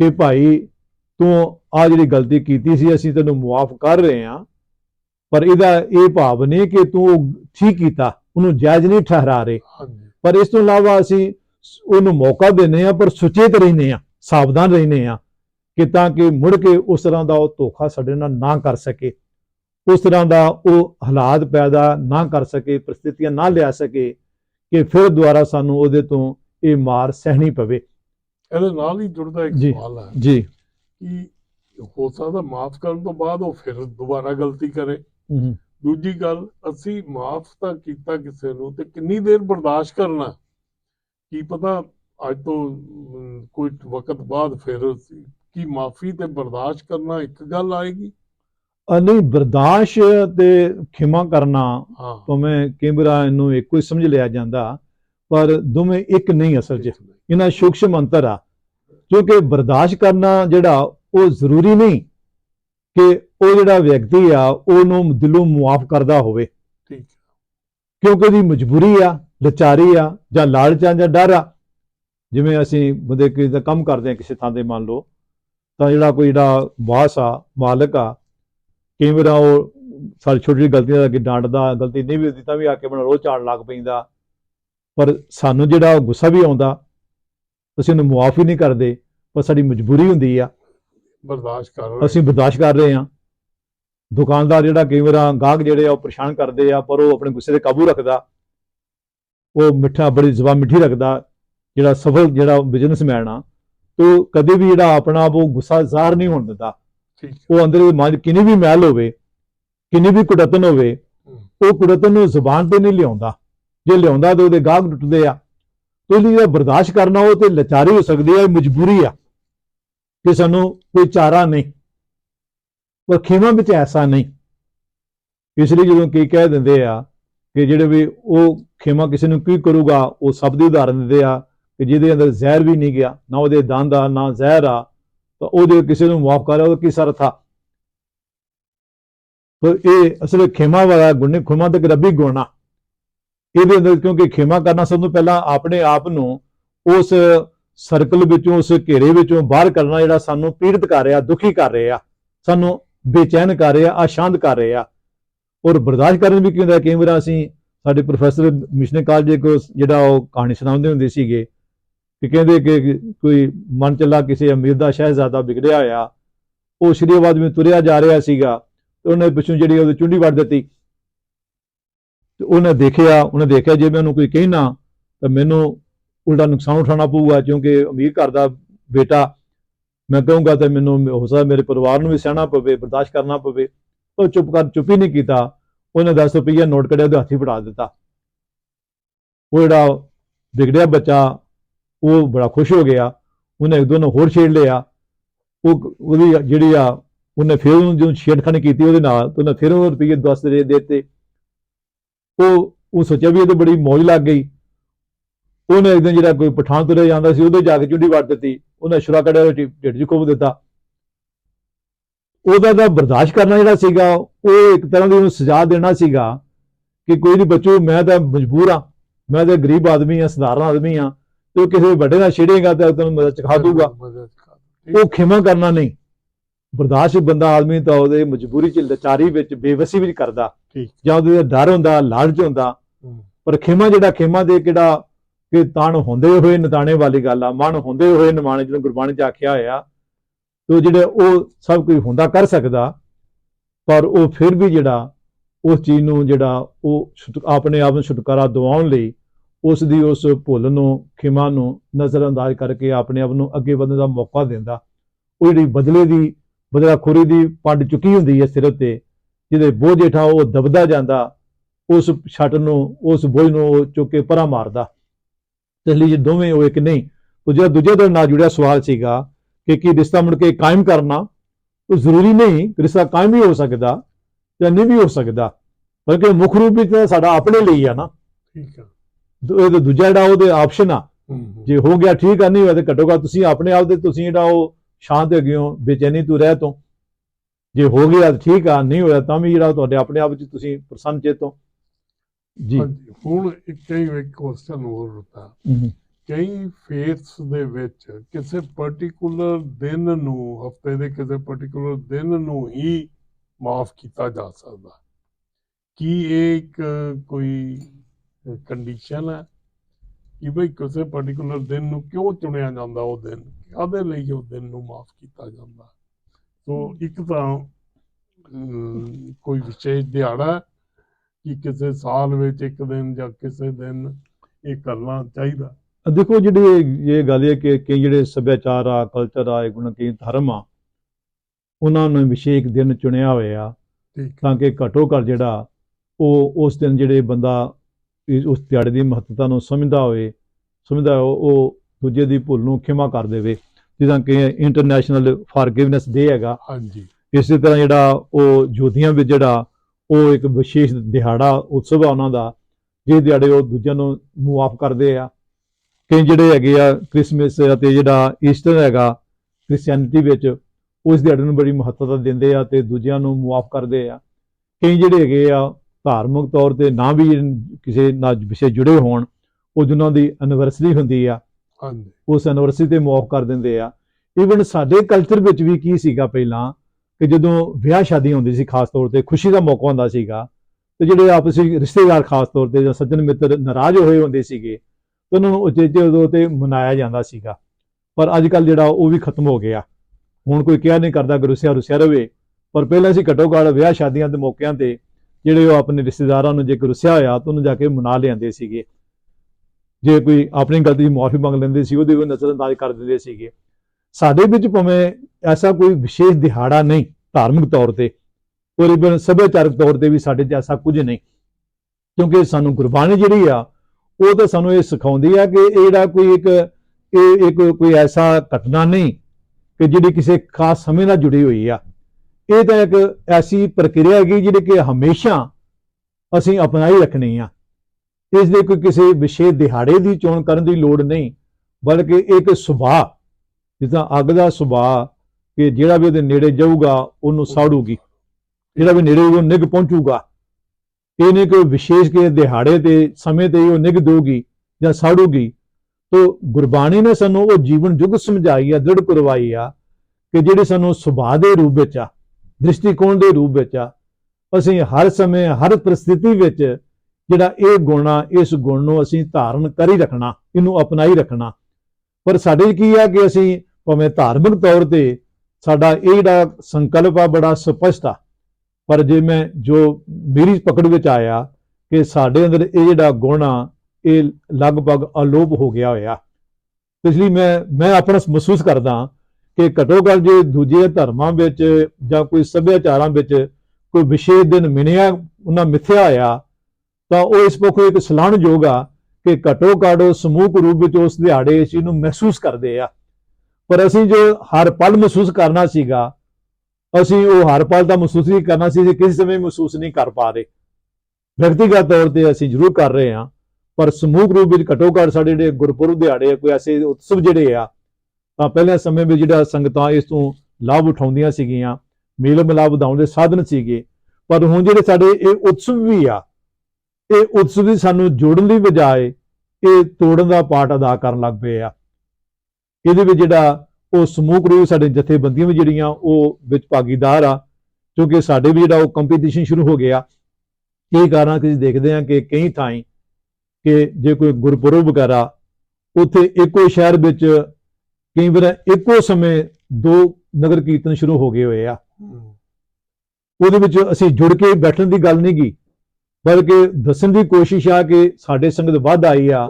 ਕਿ ਭਾਈ ਤੂੰ ਆ ਜਿਹੜੀ ਗਲਤੀ ਕੀਤੀ ਸੀ, ਅਸੀਂ ਤੈਨੂੰ ਮੁਆਫ ਕਰ ਰਹੇ ਹਾਂ। ਪਰ ਇਹਦਾ ਇਹ ਭਾਵ ਨਹੀਂ ਕਿ ਤੂੰ ਉਹ ਠੀਕ ਕੀਤਾ, ਉਹਨੂੰ ਜਾਇਜ਼ ਨਹੀਂ ਠਹਿਰਾ ਰਹੇ। ਪਰ ਇਸ ਤੋਂ ਇਲਾਵਾ ਅਸੀਂ ਉਹਨੂੰ ਮੌਕਾ ਦਿੰਦੇ ਆ ਪਰ ਸੁਚੇਤ ਰਹਿੰਦੇ ਆ ਸਾਵਧਾਨ ਰਹਿੰਦੇ ਆ ਕਿ ਤਾਂ ਕਿ ਮੁੜ ਕੇ ਉਸ ਤਰ੍ਹਾਂ ਦਾ ਉਹ ਧੋਖਾ ਸਾਡੇ ਨਾਲ ਨਾ ਕਰ ਸਕੇ ਉਸ ਤਰ੍ਹਾਂ ਦਾ ਉਹ ਹਾਲਾਤ ਪੈਦਾ ਨਾ ਕਰ ਸਕੇ ਪ੍ਰਸਥਿਤੀਆਂ ਨਾ ਲਿਆ ਸਕੇ ਕਿ ਫਿਰ ਦੁਬਾਰਾ ਸਾਨੂੰ ਉਹਦੇ ਤੋਂ ਇਹ ਮਾਰ ਸਹਿਣੀ ਪਵੇ। ਇਹਦੇ ਨਾਲ ਹੀ ਜੁੜਦਾ ਇੱਕ। ਸਵਾਲ ਹੈ ਜੀ। ਕਿ ਹੋ ਸਕਦਾ ਮਾਫ ਕਰਨ ਤੋਂ ਬਾਅਦ ਉਹ ਫਿਰ ਦੁਬਾਰਾ ਗਲਤੀ ਕਰੇ। ਦੂਜੀ ਗੱਲ ਅਸੀਂ ਮਾਫ ਤਾਂ ਕੀਤਾ ਕਿਸੇ ਨੂੰ ਤੇ ਕਿੰਨੀ ਦੇਰ ਬਰਦਾਸ਼ਤ ਕਰਨਾ? ਕੀ ਪਤਾ ਅੱਜ ਤੋਂ ਕੋਈ ਵਕਤ ਬਾਅਦ ਫਿਰ ਕੀ ਮਾਫੀ ਤੇ ਬਰਦਾਸ਼ਤ ਕਰਨਾ ਇੱਕ ਗੱਲ ਆਏਗੀ? ਨਹੀਂ ਬਰਦਾਸ਼ਤ ਤੇ ਖਿਮਾ ਕਰਨਾ ਭਾਵੇਂ ਕਈ ਵਾਰ ਇਹਨੂੰ ਇੱਕੋ ਹੀ ਸਮਝ ਲਿਆ ਜਾਂਦਾ ਪਰ ਦੋਵੇਂ ਇੱਕ ਨਹੀਂ ਅਸਲ 'ਚ। ਇਹਨਾਂ ਸੂਖਸ਼ਮ ਅੰਤਰ ਆ। ਕਿਉਂਕਿ ਬਰਦਾਸ਼ਤ ਕਰਨਾ ਜਿਹੜਾ ਉਹ ਜ਼ਰੂਰੀ ਨਹੀਂ ਕਿ ਉਹ ਜਿਹੜਾ ਵਿਅਕਤੀ ਆ ਉਹਨੂੰ ਦਿਲੋਂ ਮੁਆਫ ਕਰਦਾ ਹੋਵੇ। ਠੀਕ। ਕਿਉਂਕਿ ਉਹਦੀ ਮਜਬੂਰੀ ਆ ਲਾਚਾਰੀ ਆ ਜਾਂ ਲਾਲਚ ਆ ਜਾਂ ਡਰ ਆ। ਜਿਵੇਂ ਅਸੀਂ ਬੰਦੇ ਕਿਸੇ ਦਾ ਕੰਮ ਕਰਦੇ ਆ ਕਿਸੇ ਥਾਂ ਤੇ ਮੰਨ ਲਓ ਤਾਂ ਜਿਹੜਾ ਕੋਈ ਜਿਹੜਾ ਬਾਸ ਆ ਮਾਲਕ ਆ ਕਈ ਵਾਰ ਉਹ ਸਾਡੀ ਛੋਟੀ ਜਿਹੀ ਗਲਤੀਆਂ ਦਾ ਕਿ ਡਾਂਟਦਾ ਗਲਤੀ ਨਹੀਂ ਵੀ ਹੁੰਦੀ ਤਾਂ ਵੀ ਆ ਕੇ ਬਣਾ ਰੋਜ਼ ਝਾੜ ਲੱਗ ਪੈਂਦਾ। ਪਰ ਸਾਨੂੰ ਜਿਹੜਾ ਗੁੱਸਾ ਵੀ ਆਉਂਦਾ ਅਸੀਂ ਉਹਨੂੰ ਮੁਆਫ ਹੀ ਨਹੀਂ ਕਰਦੇ ਪਰ ਸਾਡੀ ਮਜਬੂਰੀ ਹੁੰਦੀ ਆ। ਬਰਦਾਸ਼ਤ ਕਰ ਰਹੇ ਅਸੀਂ ਬਰਦਾਸ਼ਤ ਕਰ ਰਹੇ ਹਾਂ ਦੁਕਾਨਦਾਰ ਜਿਹੜਾ ਕਈ ਵਾਰ ਗਾਹਕ ਜਿਹੜੇ ਆ ਉਹ ਪਰੇਸ਼ਾਨ ਕਰਦੇ ਆ ਪਰ ਉਹ ਆਪਣੇ ਗੁੱਸੇ ਤੇ ਕਾਬੂ ਰੱਖਦਾ। ਉਹ ਮਿੱਠਾ ਬੜੀ ਜ਼ਬਾਨ ਮਿੱਠੀ ਰੱਖਦਾ ਜਿਹੜਾ ਸਫਲ ਜਿਹੜਾ ਬਿਜ਼ਨਸਮੈਨ ਆ ਤੋ ਕਦੇ ਵੀ ਜਿਹੜਾ ਆਪਣਾ ਆਪ ਉਹ ਗੁੱਸਾ ਜ਼ਾਹਰ ਨਹੀਂ ਹੋਣ ਦਿੰਦਾ। ਠੀਕ ਉਹ ਅੰਦਰ ਦੇ ਮਨ ਕਿੰਨੀ ਵੀ ਮੈਲ ਹੋਵੇ ਕਿੰਨੀ ਵੀ ਕੁੜਤਨ ਹੋਵੇ ਉਹ ਕੁੜਤਨ ਨੂੰ ਜ਼ੁਬਾਨ ਤੇ ਨਹੀਂ ਲਿਆਉਂਦਾ। ਜੇ ਲਿਆਉਂਦਾ ਤਾਂ ਉਹਦੇ ਗਾਹਕ ਟੁੱਟਦੇ ਆ। ਤੋ ਲਈ ਬਰਦਾਸ਼ਤ ਕਰਨਾ ਉਹ ਤੇ ਲਾਚਾਰੀ ਹੋ ਸਕਦੀ ਹੈ ਮਜਬੂਰੀ ਆ ਕਿ ਸਾਨੂੰ ਕੋਈ ਚਾਰਾ ਨਹੀਂ। ਪਰ ਖੇਮਾ ਵਿੱਚ ਐਸਾ ਨਹੀਂ। ਇਸ ਲਈ ਜਦੋਂ ਕੀ ਕਹਿ ਦਿੰਦੇ ਆ ਕਿ ਜਿਹੜੇ ਵੀ ਉਹ ਖੇਮਾ ਕਿਸੇ ਨੂੰ ਕੀ ਕਰੂਗਾ, ਉਹ ਸਭ ਦੀ ਉਦਾਹਰਨ ਦਿੰਦੇ ਆ ਕਿ ਜਿਹਦੇ ਅੰਦਰ ਜ਼ਹਿਰ ਵੀ ਨਹੀਂ ਗਿਆ, ਨਾ ਉਹਦੇ ਦੰਦ ਆ, ਨਾ ਜ਼ਹਿਰ ਆ, ਤਾਂ ਉਹਦੇ ਕਿਸੇ ਨੂੰ ਮਾਫ ਕਰਿਆ ਉਹ ਕੀ ਸਰਥ ਆ? ਪਰ ਇਹ ਅਸਲ ਖੇਮਾ ਵਾਲਾ ਗੁਣ ਖੇਮਾ ਤੱਕ ਰੱਬੀ ਗੁਣ ਇਹਦੇ ਅੰਦਰ ਕਿਉਂਕਿ ਖੇਮਾ ਕਰਨਾ ਸਭ ਤੋਂ ਪਹਿਲਾਂ ਆਪਣੇ ਆਪ ਨੂੰ ਉਸ ਸਰਕਲ ਵਿੱਚੋਂ, ਉਸ ਘੇਰੇ ਵਿੱਚੋਂ ਬਾਹਰ ਕਰਨਾ ਜਿਹੜਾ ਸਾਨੂੰ ਪੀੜਤ ਕਰ ਰਿਹਾ, ਦੁਖੀ ਕਰ ਰਿਹਾ। ਸਾਨੂੰ ਬੇਚੈਨ ਕਰ ਰਿਹਾ ਅਸ਼ਾਂਤ ਕਰ ਰਿਹਾ ਔਰ ਬਰਦਾਸ਼ਤ ਕਰਨ ਵੀ ਕੀ ਹੁੰਦਾ ਕਈ ਵਾਰ ਅਸੀਂ ਸਾਡੇ ਪ੍ਰੋਫੈਸਰ ਮਿਸ਼ਨਰੀ ਕਾਲਜ ਕੋ ਜਿਹੜਾ ਉਹ ਕਹਾਣੀ ਸੁਣਾਉਂਦੇ ਹੁੰਦੇ ਸੀਗੇ ਕਿ ਕਹਿੰਦੇ ਕਿ ਕੋਈ ਮਨ ਚੱਲਾ ਕਿਸੇ ਅਮੀਰ ਦਾ ਸ਼ਹਿਜ਼ਾਦਾ ਵਿਗੜਿਆ ਹੋਇਆ, ਉਹ ਸ਼੍ਰੀਆਬਾਦ ਵਿੱਚ ਤੁਰਿਆ ਜਾ ਰਿਹਾ ਸੀਗਾ ਤੇ ਉਹਨੇ ਪਿੱਛੋਂ ਜਿਹੜੀ ਉਹਦੀ ਚੁੰਡੀ ਵੱਢ ਦਿੱਤੀ। ਤੇ ਉਹਨੇ ਦੇਖਿਆ ਉਹਨੇ ਦੇਖਿਆ ਜੇ ਮੈਂ ਉਹਨੂੰ ਕੋਈ ਕਹਿਣਾ ਤਾਂ ਮੈਨੂੰ ਉਲਟਾ ਨੁਕਸਾਨ ਉਠਾਉਣਾ ਪਊਗਾ ਕਿਉਂਕਿ ਅਮੀਰ ਘਰ ਦਾ ਬੇਟਾ ਮੈਂ ਕਹੂੰਗਾ ਤਾਂ ਮੈਨੂੰ ਹੋ ਸਕਦਾ ਮੇਰੇ ਪਰਿਵਾਰ ਨੂੰ ਵੀ ਸਹਿਣਾ ਪਵੇ, ਬਰਦਾਸ਼ਤ ਕਰਨਾ ਪਵੇ ਉਹ ਚੁੱਪ ਕਰ, ਚੁੱਪ ਹੀ ਨਹੀਂ ਕੀਤਾ। ਉਹਨੇ 10 ਰੁਪਈਆ ਨੋਟ ਕੱਢਿਆ ਉਹਦੇ ਹੱਥੀ ਫੜਾ ਦਿੱਤਾ। ਉਹ ਜਿਹੜਾ ਵਿਗੜਿਆ ਬੱਚਾ, ਉਹ ਬੜਾ ਖੁਸ਼ ਹੋ ਗਿਆ। ਉਹਨੇ ਇੱਕ ਦੋ ਨੂੰ ਹੋਰ ਛੇੜ ਲਿਆ। ਉਹ ਉਹਦੀ ਜਿਹੜੀ ਆ, ਉਹਨੇ ਫਿਰ ਉਹਨੂੰ ਜਦੋਂ ਛੇੜਖਾਨੀ ਕੀਤੀ ਉਹਦੇ ਨਾਲ, ਤੇ ਉਹਨੇ ਫਿਰ ਉਹ ਰੁਪਈਏ 10 ਦੇ ਦਿੱਤੇ। ਉਹ ਉਹ ਸੋਚਿਆ ਵੀ ਇਹ ਤਾਂ ਬੜੀ ਮੌਜ ਲੱਗ ਗਈ। ਉਹਨੇ ਇੱਕ ਦਿਨ ਜਿਹੜਾ ਕੋਈ ਪਠਾਨ ਤੁਰੇ ਜਾਂਦਾ ਸੀ, ਉਹਦੇ ਜਾ ਕੇ ਚੁੰਡੀ ਵੱਟ ਦਿੱਤੀ। ਉਹਨੇ ਛੁਰਾ ਕੱਢਿਆ ਢਿੱਡ 'ਚ ਖੋਬ ਦਿੱਤਾ। ਉਹਦਾ ਤਾਂ ਬਰਦਾਸ਼ਤ ਕਰਨਾ ਜਿਹੜਾ ਸੀਗਾ ਉਹ ਇੱਕ ਤਰ੍ਹਾਂ ਦੀ ਉਹਨੂੰ ਸਜ਼ਾ ਦੇਣਾ ਸੀਗਾ ਕਿ ਕੋਈ ਨਹੀਂ ਬੱਚੋ ਮੈਂ ਤਾਂ ਮਜਬੂਰ ਆ ਮੈਂ ਤਾਂ ਗਰੀਬ ਆਦਮੀ ਆ ਸਧਾਰਨ ਆਦਮੀ ਆ ਤੇ ਕਿਸੇ ਵੱਡੇ ਨਾਲ ਛੇੜੇਗਾ ਤੇ ਤੈਨੂੰ ਮਦਦ ਚਖਾ ਦੂਗਾ। ਉਹ ਖਿਮਾ ਕਰਨਾ ਨਹੀਂ। ਬਰਦਾਸ਼ਤ ਬੰਦਾ ਆਦਮੀ ਤਾਂ ਉਹਦੇ ਮਜਬੂਰੀ ਚ ਲਾਚਾਰੀ ਵਿੱਚ ਬੇਵਸੀ ਵਿੱਚ ਕਰਦਾ। ਠੀਕ। ਜਾਂ ਉਹਦੇ ਡਰ ਹੁੰਦਾ ਲਾਲਚ ਹੁੰਦਾ। ਪਰ ਖਿਮਾ ਜਿਹੜਾ ਖਿਮਾ ਦੇ ਕਿਹੜਾ ਕਿ ਤਣ ਹੁੰਦੇ ਹੋਏ ਨਤਾਣੇ ਵਾਲੀ ਗੱਲ ਆ, ਮਨ ਹੁੰਦੇ ਹੋਏ ਨਿਮਾਣੇ ਜਿਹਨੂੰ ਗੁਰਬਾਣੀ ਚ ਆਖਿਆ ਹੋਇਆ, ਤੇ ਜਿਹੜੇ ਉਹ ਸਭ ਕੁਝ ਹੁੰਦਾ ਕਰ ਸਕਦਾ, ਪਰ ਉਹ ਫਿਰ ਵੀ ਜਿਹੜਾ ਉਸ ਚੀਜ਼ ਨੂੰ ਜਿਹੜਾ ਉਹ ਛੁਟ- ਆਪਣੇ ਆਪ ਨੂੰ ਛੁਟਕਾਰਾ ਦਿਵਾਉਣ ਲਈ ਉਸ ਦੀ ਉਸ ਭੁੱਲ ਨੂੰ, ਖਿਮਾ ਨੂੰ ਨਜ਼ਰਅੰਦਾਜ਼ ਕਰਕੇ ਆਪਣੇ ਆਪ ਨੂੰ ਅੱਗੇ ਵਧਣ ਦਾ ਮੌਕਾ ਦਿੰਦਾ। ਉਹ ਜਿਹੜੀ ਬਦਲੇ ਦੀ, ਬਦਲਾਖੋਰੀ ਦੀ ਪੰਡ ਚੁੱਕੀ ਹੁੰਦੀ ਹੈ ਸਿਰ 'ਤੇ ਜਿਹਦੇ ਬੋਝ ਹੇਠਾਂ ਉਹ ਦਬਦਾ ਜਾਂਦਾ, ਉਸ ਛੱਟ ਨੂੰ, ਉਸ ਬੋਝ ਨੂੰ ਉਹ ਚੁੱਕ ਕੇ ਪਰਾਂ ਮਾਰਦਾ। ਇਸ ਲਈ ਇਹ ਦੋਵੇਂ ਉਹ ਇੱਕ ਨਹੀਂ ਉਹ ਜਿਹੜਾ ਦੂਜੇ ਦੇ ਨਾਲ ਜੁੜਿਆ ਸਵਾਲ ਸੀਗਾ ਕਿ ਕੀ ਰਿਸ਼ਤਾ ਮੁੜ ਕੇ ਕਾਇਮ ਕਰਨਾ ਉਹ ਜ਼ਰੂਰੀ ਨਹੀਂ ਕਿ ਰਿਸ਼ਤਾ ਕਾਇਮ ਵੀ ਹੋ ਸਕਦਾ ਜਾਂ ਨਹੀਂ ਵੀ ਹੋ ਸਕਦਾ ਬਲਕਿ ਮੁੱਖ ਰੂਪ ਵਿੱਚ ਤਾਂ ਸਾਡਾ ਆਪਣੇ ਲਈ ਆ ਨਾ। ਠੀਕ ਆ। ਇਹ ਤਾਂ ਦੂਜਾ ਜਿਹੜਾ ਉਹਦੇ ਆਪਸ਼ਨ ਆ। ਹੂੰ, ਹੂੰ। ਜੇ ਹੋ ਗਿਆ ਠੀਕ ਆ ਨਹੀਂ ਹੋਇਆ ਤੇ ਘੱਟੋ ਘੱਟ ਤੁਸੀਂ ਆਪਣੇ ਆਪ ਦੇ ਤੁਸੀਂ ਜਿਹੜਾ ਉਹ ਸ਼ਾਂਤ ਹੈਗੇ ਹੋ ਬੇਚੈਨੀ ਤੋਂ ਰਹਿ ਤੋਂ। ਜੇ ਹੋ ਗਿਆ ਤਾਂ ਠੀਕ ਆ ਨਹੀਂ ਹੋਇਆ ਤਾਂ ਵੀ ਜਿਹੜਾ ਤੁਹਾਡੇ ਆਪਣੇ ਆਪ ਵਿੱਚ ਤੁਸੀਂ ਪ੍ਰਸੰਨ ਚੇਤੋ। ਜੀ। ਹੁਣ ਕਈ ਇੱਕ ਕੁਐਸਚਨ ਹੋਰ ਹੁੰਦਾ ਕਈ ਫੇਥਸ ਦੇ ਵਿੱਚ ਕਿਸੇ ਪਾਰਟਿਕੂਲਰ ਦਿਨ ਨੂੰ ਹਫ਼ਤੇ ਦੇ ਕਿਸੇ ਪਾਰਟਿਕੂਲਰ ਦਿਨ ਨੂੰ ਹੀ ਮਾਫ ਕੀਤਾ ਜਾ ਸਕਦਾ। ਕੀ ਇਹ ਇੱਕ ਕੋਈ ਕੰਡੀਸ਼ਨ ਹੈ? ਕਿ ਭਈ ਕਿਸੇ ਪਾਰਟਿਕੂਲਰ ਦਿਨ ਨੂੰ ਕਿਉਂ ਚੁਣਿਆ ਜਾਂਦਾ ਉਹ ਦਿਨ? ਕਾਹਦੇ ਲਈ ਉਹ ਦਿਨ ਨੂੰ ਮਾਫ ਕੀਤਾ ਜਾਂਦਾ? ਸੋ ਇੱਕ ਤਾਂ ਕੋਈ ਵਿਸ਼ੇਸ਼ ਦਿਹਾੜਾ ਕਿ ਕਿਸੇ ਸਾਲ ਵਿੱਚ ਇੱਕ ਦਿਨ ਜਾਂ ਕਿਸੇ ਦਿਨ ਇਹ ਕਰਨਾ ਚਾਹੀਦਾ। ਦੇਖੋ ਜਿਹੜੀ ਇਹ- ਗੱਲ ਹੈ ਕਿ ਕਈ ਜਿਹੜੇ ਸੱਭਿਆਚਾਰ ਆ ਕਲਚਰ ਆ ਗੁਣ ਕਈ ਧਰਮ ਆ ਉਹਨਾਂ ਨੇ ਵਿਸ਼ੇਸ਼ ਦਿਨ ਚੁਣਿਆ ਹੋਇਆ ਤਾਂ ਕਿ ਘੱਟੋ ਘੱਟ ਜਿਹੜਾ ਉਹ ਉਸ ਦਿਨ ਜਿਹੜੇ ਬੰਦਾ ਉਸ ਦਿਹਾੜੇ ਦੀ ਮਹੱਤਤਾ ਨੂੰ ਸਮਝਦਾ ਹੋਵੇ ਸਮਝਦਾ ਉਹ ਦੂਜੇ ਦੀ ਭੁੱਲ ਨੂੰ ਖਿਮਾ ਕਰ ਦੇਵੇ। ਜਿੱਦਾਂ ਕਿ ਇੰਟਰਨੈਸ਼ਨਲ ਫਾਰਗਿਵਨੈਸ ਡੇ ਹੈਗਾ। ਹਾਂਜੀ। ਇਸੇ ਤਰ੍ਹਾਂ ਜਿਹੜਾ ਉਹ ਜੋਧੀਆਂ ਵਿੱਚ ਜਿਹੜਾ ਉਹ ਇੱਕ ਵਿਸ਼ੇਸ਼ ਦਿਹਾੜਾ ਉਤਸਵ ਆ ਉਹਨਾਂ ਦਾ ਜੇ ਦਿਹਾੜੇ ਉਹ ਦੂਜਿਆਂ ਨੂੰ ਮੁਆਫ ਕਰਦੇ ਆ। ਕਈ ਜਿਹੜੇ ਹੈਗੇ ਆ ਕ੍ਰਿਸਮਸ ਅਤੇ ਜਿਹੜਾ ਈਸਟਰ ਹੈਗਾ ਕ੍ਰਿਸਚੀਅਨਿਟੀ ਵਿੱਚ ਉਸ ਦਿਹਾੜੇ ਨੂੰ ਬੜੀ ਮਹੱਤਤਾ ਦਿੰਦੇ ਆ ਤੇ ਦੂਜਿਆਂ ਨੂੰ ਮੁਆਫ ਕਰਦੇ ਆ। ਕਈ ਜਿਹੜੇ ਹੈਗੇ ਆ ਧਾਰਮਿਕ ਤੌਰ ਤੇ ਨਾ ਵੀ ਕਿਸੇ ਨਾਲ ਵਿਸ਼ੇ ਜੁੜੇ ਹੋਣ ਉਹ ਜਿਨ੍ਹਾਂ ਦੀ ਐਨੀਵਰਸਰੀ ਹੁੰਦੀ ਆ ਹਾਂਜੀ। ਉਸ ਐਨਵਰਸਰੀ ਤੇ ਮੁਆਫ ਕਰ ਦਿੰਦੇ ਆ। ਇਵਨ ਸਾਡੇ ਕਲਚਰ ਵਿੱਚ ਵੀ ਕੀ ਸੀਗਾ ਪਹਿਲਾਂ ਕਿ ਜਦੋਂ ਵਿਆਹ ਸ਼ਾਦੀ ਹੁੰਦੀ ਸੀ ਖਾਸ ਤੌਰ ਤੇ, ਖੁਸ਼ੀ ਦਾ ਮੌਕਾ ਹੁੰਦਾ ਸੀਗਾ, ਤੇ ਜਿਹੜੇ ਆਪਸੀ ਰਿਸ਼ਤੇਦਾਰ ਖਾਸ ਤੌਰ ਤੇ ਜਾਂ ਸੱਜਣ ਮਿੱਤਰ ਨਾਰਾਜ਼ ਹੋਏ ਹੁੰਦੇ ਸੀਗੇ, ਤੇ ਉਹਨਾਂ ਨੂੰ ਉਚੇਚੇ ਉਦੋਂ ਤੇ ਮਨਾਇਆ ਜਾਂਦਾ ਸੀਗਾ। ਪਰ ਅੱਜ ਕੱਲ ਜਿਹੜਾ ਉਹ ਵੀ ਖਤਮ ਹੋ ਗਿਆ। ਹੁਣ ਕੋਈ ਕਿਹਾ ਨਹੀਂ ਕਰਦਾ ਕਿ ਰੁੱਸਿਆ ਰੁੱਸਿਆ ਰਵੇ। ਪਰ ਪਹਿਲਾਂ ਸੀ ਘੱਟੋ ਘੱਟ ਵਿਆਹ ਸ਼ਾਦੀਆਂ ਦੇ ਮੌਕਿਆਂ ਤੇ ਜਿਹੜੇ ਉਹ ਆਪਣੇ ਰਿਸ਼ਤੇਦਾਰਾਂ ਨੂੰ ਜੇ ਕੋਈ ਰੁੱਸਿਆ ਹੋਇਆ, ਤਾਂ ਉਹਨੂੰ ਜਾ ਕੇ ਮਨਾ ਲਿਆਂਦੇ ਸੀਗੇ। ਜੇ ਕੋਈ ਆਪਣੀ ਗਲਤੀ ਦੀ ਮਾਫੀ ਮੰਗ ਲੈਂਦੇ ਸੀ, ਉਹਦੇ ਵੀ ਨਜ਼ਰਅੰਦਾਜ਼ ਕਰ ਦਿੰਦੇ ਸੀਗੇ। ਸਾਡੇ ਵਿੱਚ ਭਾਵੇਂ ਐਸਾ ਕੋਈ ਵਿਸ਼ੇਸ਼ ਦਿਹਾੜਾ ਨਹੀਂ ਧਾਰਮਿਕ ਤੌਰ ਤੇ ਔਰ ਸੱਭਿਆਚਾਰਕ ਤੌਰ ਤੇ ਵੀ ਸਾਡੇ 'ਚ ਐਸਾ ਕੁਝ ਨਹੀਂ। ਕਿਉਂਕਿ ਸਾਨੂੰ ਗੁਰਬਾਣੀ ਜਿਹੜੀ ਆ, ਉਹ ਤਾਂ ਸਾਨੂੰ ਇਹ ਸਿਖਾਉਂਦੀ ਆ ਕਿ ਇਹ ਜਿਹੜਾ ਕੋਈ ਇੱਕ, ਇਹ ਇੱਕ ਕੋਈ ਐਸਾ ਘਟਨਾ ਨਹੀਂ ਕਿ ਜਿਹੜੀ ਕਿਸੇ ਖਾਸ ਸਮੇਂ ਨਾਲ ਜੁੜੀ ਹੋਈ ਆ। ਇਹ ਤਾਂ ਇੱਕ ਐਸੀ ਪ੍ਰਕਿਰਿਆ ਹੈਗੀ ਜਿਹੜੀ ਕਿ ਹਮੇਸ਼ਾ ਅਸੀਂ ਅਪਣਾਈ ਰੱਖਣੀ ਆ। ਇਸ ਦੇ ਕੋਈ ਕਿਸੇ ਵਿਸ਼ੇਸ਼ ਦਿਹਾੜੇ ਦੀ ਚੋਣ ਕਰਨ ਦੀ ਲੋੜ ਨਹੀਂ, ਬਲਕਿ ਇੱਕ ਸੁਭਾਅ ਜਿੱਦਾਂ ਅੱਗ ਦਾ ਸੁਭਾਅ ਕਿ ਜਿਹੜਾ ਵੀ ਉਹਦੇ ਨੇੜੇ ਜਾਊਗਾ, ਉਹਨੂੰ ਸਾੜੂਗੀ। ਜਿਹੜਾ ਵੀ ਨੇੜੇ ਉਹ ਨਿਗ ਪਹੁੰਚੂਗਾ। ਇਹ ਨਹੀਂ ਕੋਈ ਵਿਸ਼ੇਸ਼ ਕੇ ਦਿਹਾੜੇ ਤੇ, ਸਮੇਂ ਤੇ ਉਹ ਨਿਗ ਦੇਊਗੀ ਜਾਂ ਸਾੜੂਗੀ। ਤੋ ਗੁਰਬਾਣੀ ਨੇ ਸਾਨੂੰ ਉਹ ਜੀਵਨ ਯੁੱਗ ਸਮਝਾਈ ਆ, ਦ੍ਰਿੜ ਕਰਵਾਈ ਆ ਕਿ ਜਿਹੜੇ ਸਾਨੂੰ ਸੁਭਾਅ ਦੇ ਰੂਪ ਵਿੱਚ ਆ, ਦ੍ਰਿਸ਼ਟੀਕੋਣ ਦੇ ਰੂਪ ਵਿੱਚ ਆ, ਅਸੀਂ ਹਰ ਸਮੇਂ, ਹਰ ਪ੍ਰਸਥਿਤੀ ਵਿੱਚ ਜਿਹੜਾ ਇਹ ਗੁਣ ਆ, ਇਸ ਗੁਣ ਨੂੰ ਅਸੀਂ ਧਾਰਨ ਕਰੀ ਰੱਖਣਾ, ਇਹਨੂੰ ਅਪਣਾਈ ਰੱਖਣਾ। ਪਰ ਸਾਡੇ 'ਚ ਕੀ ਆ ਕਿ ਅਸੀਂ ਭਾਵੇਂ ਧਾਰਮਿਕ ਤੌਰ ਤੇ ਸਾਡਾ ਇਹ ਜਿਹੜਾ ਸੰਕਲਪ ਆ, ਬੜਾ ਸਪਸ਼ਟ ਆ। ਪਰ ਜੇ ਮੈਂ ਜੋ ਮੇਰੀ ਪਕੜ ਵਿੱਚ ਆਇਆ ਕਿ ਸਾਡੇ ਅੰਦਰ ਇਹ ਜਿਹੜਾ ਗੁਣ ਆ, ਇਹ ਲਗਭਗ ਅਲੋਪ ਹੋ ਗਿਆ ਹੋਇਆ। ਇਸ ਲਈ ਮੈਂ ਮੈਂ ਆਪਣਾ ਮਹਿਸੂਸ ਕਰਦਾ ਕਿ ਘੱਟੋ ਘੱਟ ਜੇ ਦੂਜੇ ਧਰਮਾਂ ਵਿੱਚ ਜਾਂ ਕੋਈ ਸੱਭਿਆਚਾਰਾਂ ਵਿੱਚ ਕੋਈ ਵਿਸ਼ੇਸ਼ ਦਿਨ ਮਿਣਿਆ, ਉਹਨਾਂ ਮਿੱਥਿਆ ਹੋਇਆ, ਤਾਂ ਉਹ ਇਸ ਪੱਖੋਂ ਇੱਕ ਸਲਾਹਣਯੋਗ ਆ ਕਿ ਘੱਟੋ ਘੱਟ ਉਹ ਸਮੂਹਕ ਰੂਪ ਵਿੱਚ ਉਸ ਦਿਹਾੜੇ ਇਸ ਨੂੰ ਮਹਿਸੂਸ ਕਰਦੇ ਆ। ਪਰ ਅਸੀਂ ਜੋ ਹਰ ਪਲ ਮਹਿਸੂਸ ਕਰਨਾ ਸੀਗਾ, ਅਸੀਂ ਉਹ ਹਰ ਪਲ ਦਾ ਮਹਿਸੂਸ ਹੀ ਕਰਨਾ ਸੀ, ਅਸੀਂ ਕਿਸੇ ਸਮੇਂ ਮਹਿਸੂਸ ਨਹੀਂ ਕਰ ਪਾ ਰਹੇ। ਵਿਅਕਤੀਗਤ ਤੌਰ ਤੇ ਅਸੀਂ ਜ਼ਰੂਰ ਕਰ ਰਹੇ ਹਾਂ, ਪਰ ਸਮੂਹ ਰੂਪ ਵਿੱਚ ਘੱਟੋ ਘੱਟ ਸਾਡੇ ਜਿਹੜੇ ਗੁਰਪੁਰਬ ਦਿਹਾੜੇ ਆ, ਕੋਈ ਐਸੇ ਉਤਸਵ ਜਿਹੜੇ ਆ, ਤਾਂ ਪਹਿਲੇ ਸਮੇਂ ਵਿੱਚ ਜਿਹੜਾ ਸੰਗਤਾਂ ਇਸ ਤੋਂ ਲਾਭ ਉਠਾਉਂਦੀਆਂ ਸੀਗੀਆਂ ਮੇਲ ਮਿਲਾਪ ਵਧਾਉਣ ਦੇ ਸਾਧਨ ਸੀਗੇ। ਪਰ ਹੁਣ ਜਿਹੜੇ ਸਾਡੇ ਇਹ ਉਤਸਵ ਵੀ ਆ ਇਹ ਉਤਸਵ ਵੀ ਸਾਨੂੰ ਜੋੜਨ ਦੀ ਬਜਾਏ ਇਹ ਤੋੜਨ ਦਾ ਪਾਰਟ ਅਦਾ ਕਰਨ ਲੱਗ ਪਏ ਆ। ਇਹਦੇ ਵਿੱਚ ਜਿਹੜਾ ਉਹ ਸਮੂਹ ਰੂਪ ਸਾਡੇ ਜਥੇਬੰਦੀਆਂ ਵੀ ਜਿਹੜੀਆਂ ਉਹ ਵਿੱਚ ਭਾਗੀਦਾਰ ਆ ਕਿਉਂਕਿ ਸਾਡੇ ਵੀ ਜਿਹੜਾ ਉਹ ਕੰਪੀਟੀਸ਼ਨ ਸ਼ੁਰੂ ਹੋ ਗਿਆ। ਇਹ ਕਾਰਨ ਕਿ ਦੇਖਦੇ ਹਾਂ ਕਿ ਕਈ ਥਾਈਂ ਕਿ ਜੇ ਕੋਈ ਗੁਰਪੁਰਬ ਵਗੈਰਾ ਉੱਥੇ ਇੱਕੋ ਸ਼ਹਿਰ ਵਿੱਚ ਕਈ ਵਾਰ ਇੱਕੋ ਸਮੇਂ ਦੋ ਨਗਰ ਕੀਰਤਨ ਸ਼ੁਰੂ ਹੋ ਗਏ ਹੋਏ ਆ। ਉਹਦੇ ਵਿੱਚ ਅਸੀਂ ਜੁੜ ਕੇ ਬੈਠਣ ਦੀ ਗੱਲ ਨਹੀਂ ਗੀ। ਬਲਕਿ ਦੱਸਣ ਦੀ ਕੋਸ਼ਿਸ਼ ਆ ਕਿ ਸਾਡੇ ਸੰਗਤ ਵੱਧ ਆਈ ਆ।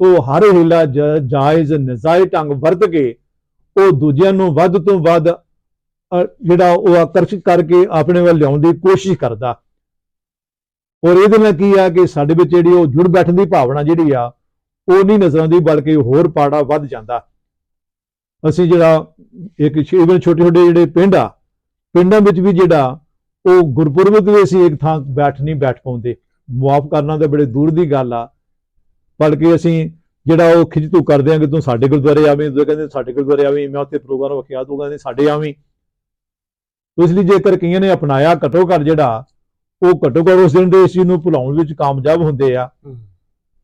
ਉਹ ਹਰ ਹੀਲਾ ਜਾਇਜ਼ ਨਜਾਇਜ਼ ਢੰਗ ਵਰਤ ਕੇ ਉਹ ਦੂਜਿਆਂ ਨੂੰ ਵੱਧ ਤੋਂ ਵੱਧ ਜਿਹੜਾ ਉਹ ਆਕਰਸ਼ਿਤ ਕਰਕੇ ਆਪਣੇ ਵੱਲ ਲਿਆਉਣ ਦੀ ਕੋਸ਼ਿਸ਼ ਕਰਦਾ। ਔਰ ਇਹਦੇ ਨਾਲ ਕੀ ਆ ਕਿ ਸਾਡੇ ਵਿੱਚ ਜਿਹੜੀ ਉਹ ਜੁੜ ਬੈਠਣ ਦੀ ਭਾਵਨਾ ਜਿਹੜੀ ਆ ਉਹ ਨਹੀਂ ਨਜ਼ਰ ਆਉਂਦੀ ਬਲਕਿ ਹੋਰ ਪਾੜਾ ਵੱਧ ਜਾਂਦਾ। ਅਸੀਂ ਜਿਹੜਾ ਇੱਕ ਇਵਨ ਛੋਟੇ ਛੋਟੇ ਜਿਹੜੇ ਪਿੰਡ ਆ ਪਿੰਡਾਂ ਵਿੱਚ ਵੀ ਜਿਹੜਾ ਉਹ ਗੁਰਪੁਰਬ ਵੀ ਅਸੀਂ ਇੱਕ ਥਾਂ ਬੈਠ ਨਹੀਂ ਬੈਠ ਪਾਉਂਦੇ। ਮੁਆਫ ਕਰਨਾ ਤਾਂ ਬੜੇ ਦੂਰ ਦੀ ਗੱਲ ਆ। ਬਲਕਿ ਅਸੀਂ ਜਿਹੜਾ ਉਹ ਖਿੱਚਤੂ ਕਰਦੇ ਆ ਕਿ ਤੂੰ ਸਾਡੇ ਗੁਰਦੁਆਰੇ ਆਵੇਂ ਤੂੰ ਕਹਿੰਦੇ ਸਾਡੇ ਗੁਰਦੁਆਰੇ ਆਵੇਂ ਮੈਂ ਉੱਥੇ ਪ੍ਰੋਗਰਾਮ ਰੱਖਿਆ ਤੂੰ ਕਹਿੰਦੇ ਸਾਡੇ ਆਵੇਂ। ਇਸ ਲਈ ਜੇਕਰ ਕਈਆਂ ਨੇ ਅਪਣਾਇਆ ਘਟੋ ਘੱਟ ਜਿਹੜਾ ਉਹ ਘਟੋ ਘੱਟ ਉਸ ਦਿਨ ਦੇ ਇਸ ਚੀਜ਼ ਨੂੰ ਭੁਲਾਉਣ ਵਿੱਚ ਕਾਮਯਾਬ ਹੁੰਦੇ ਆ।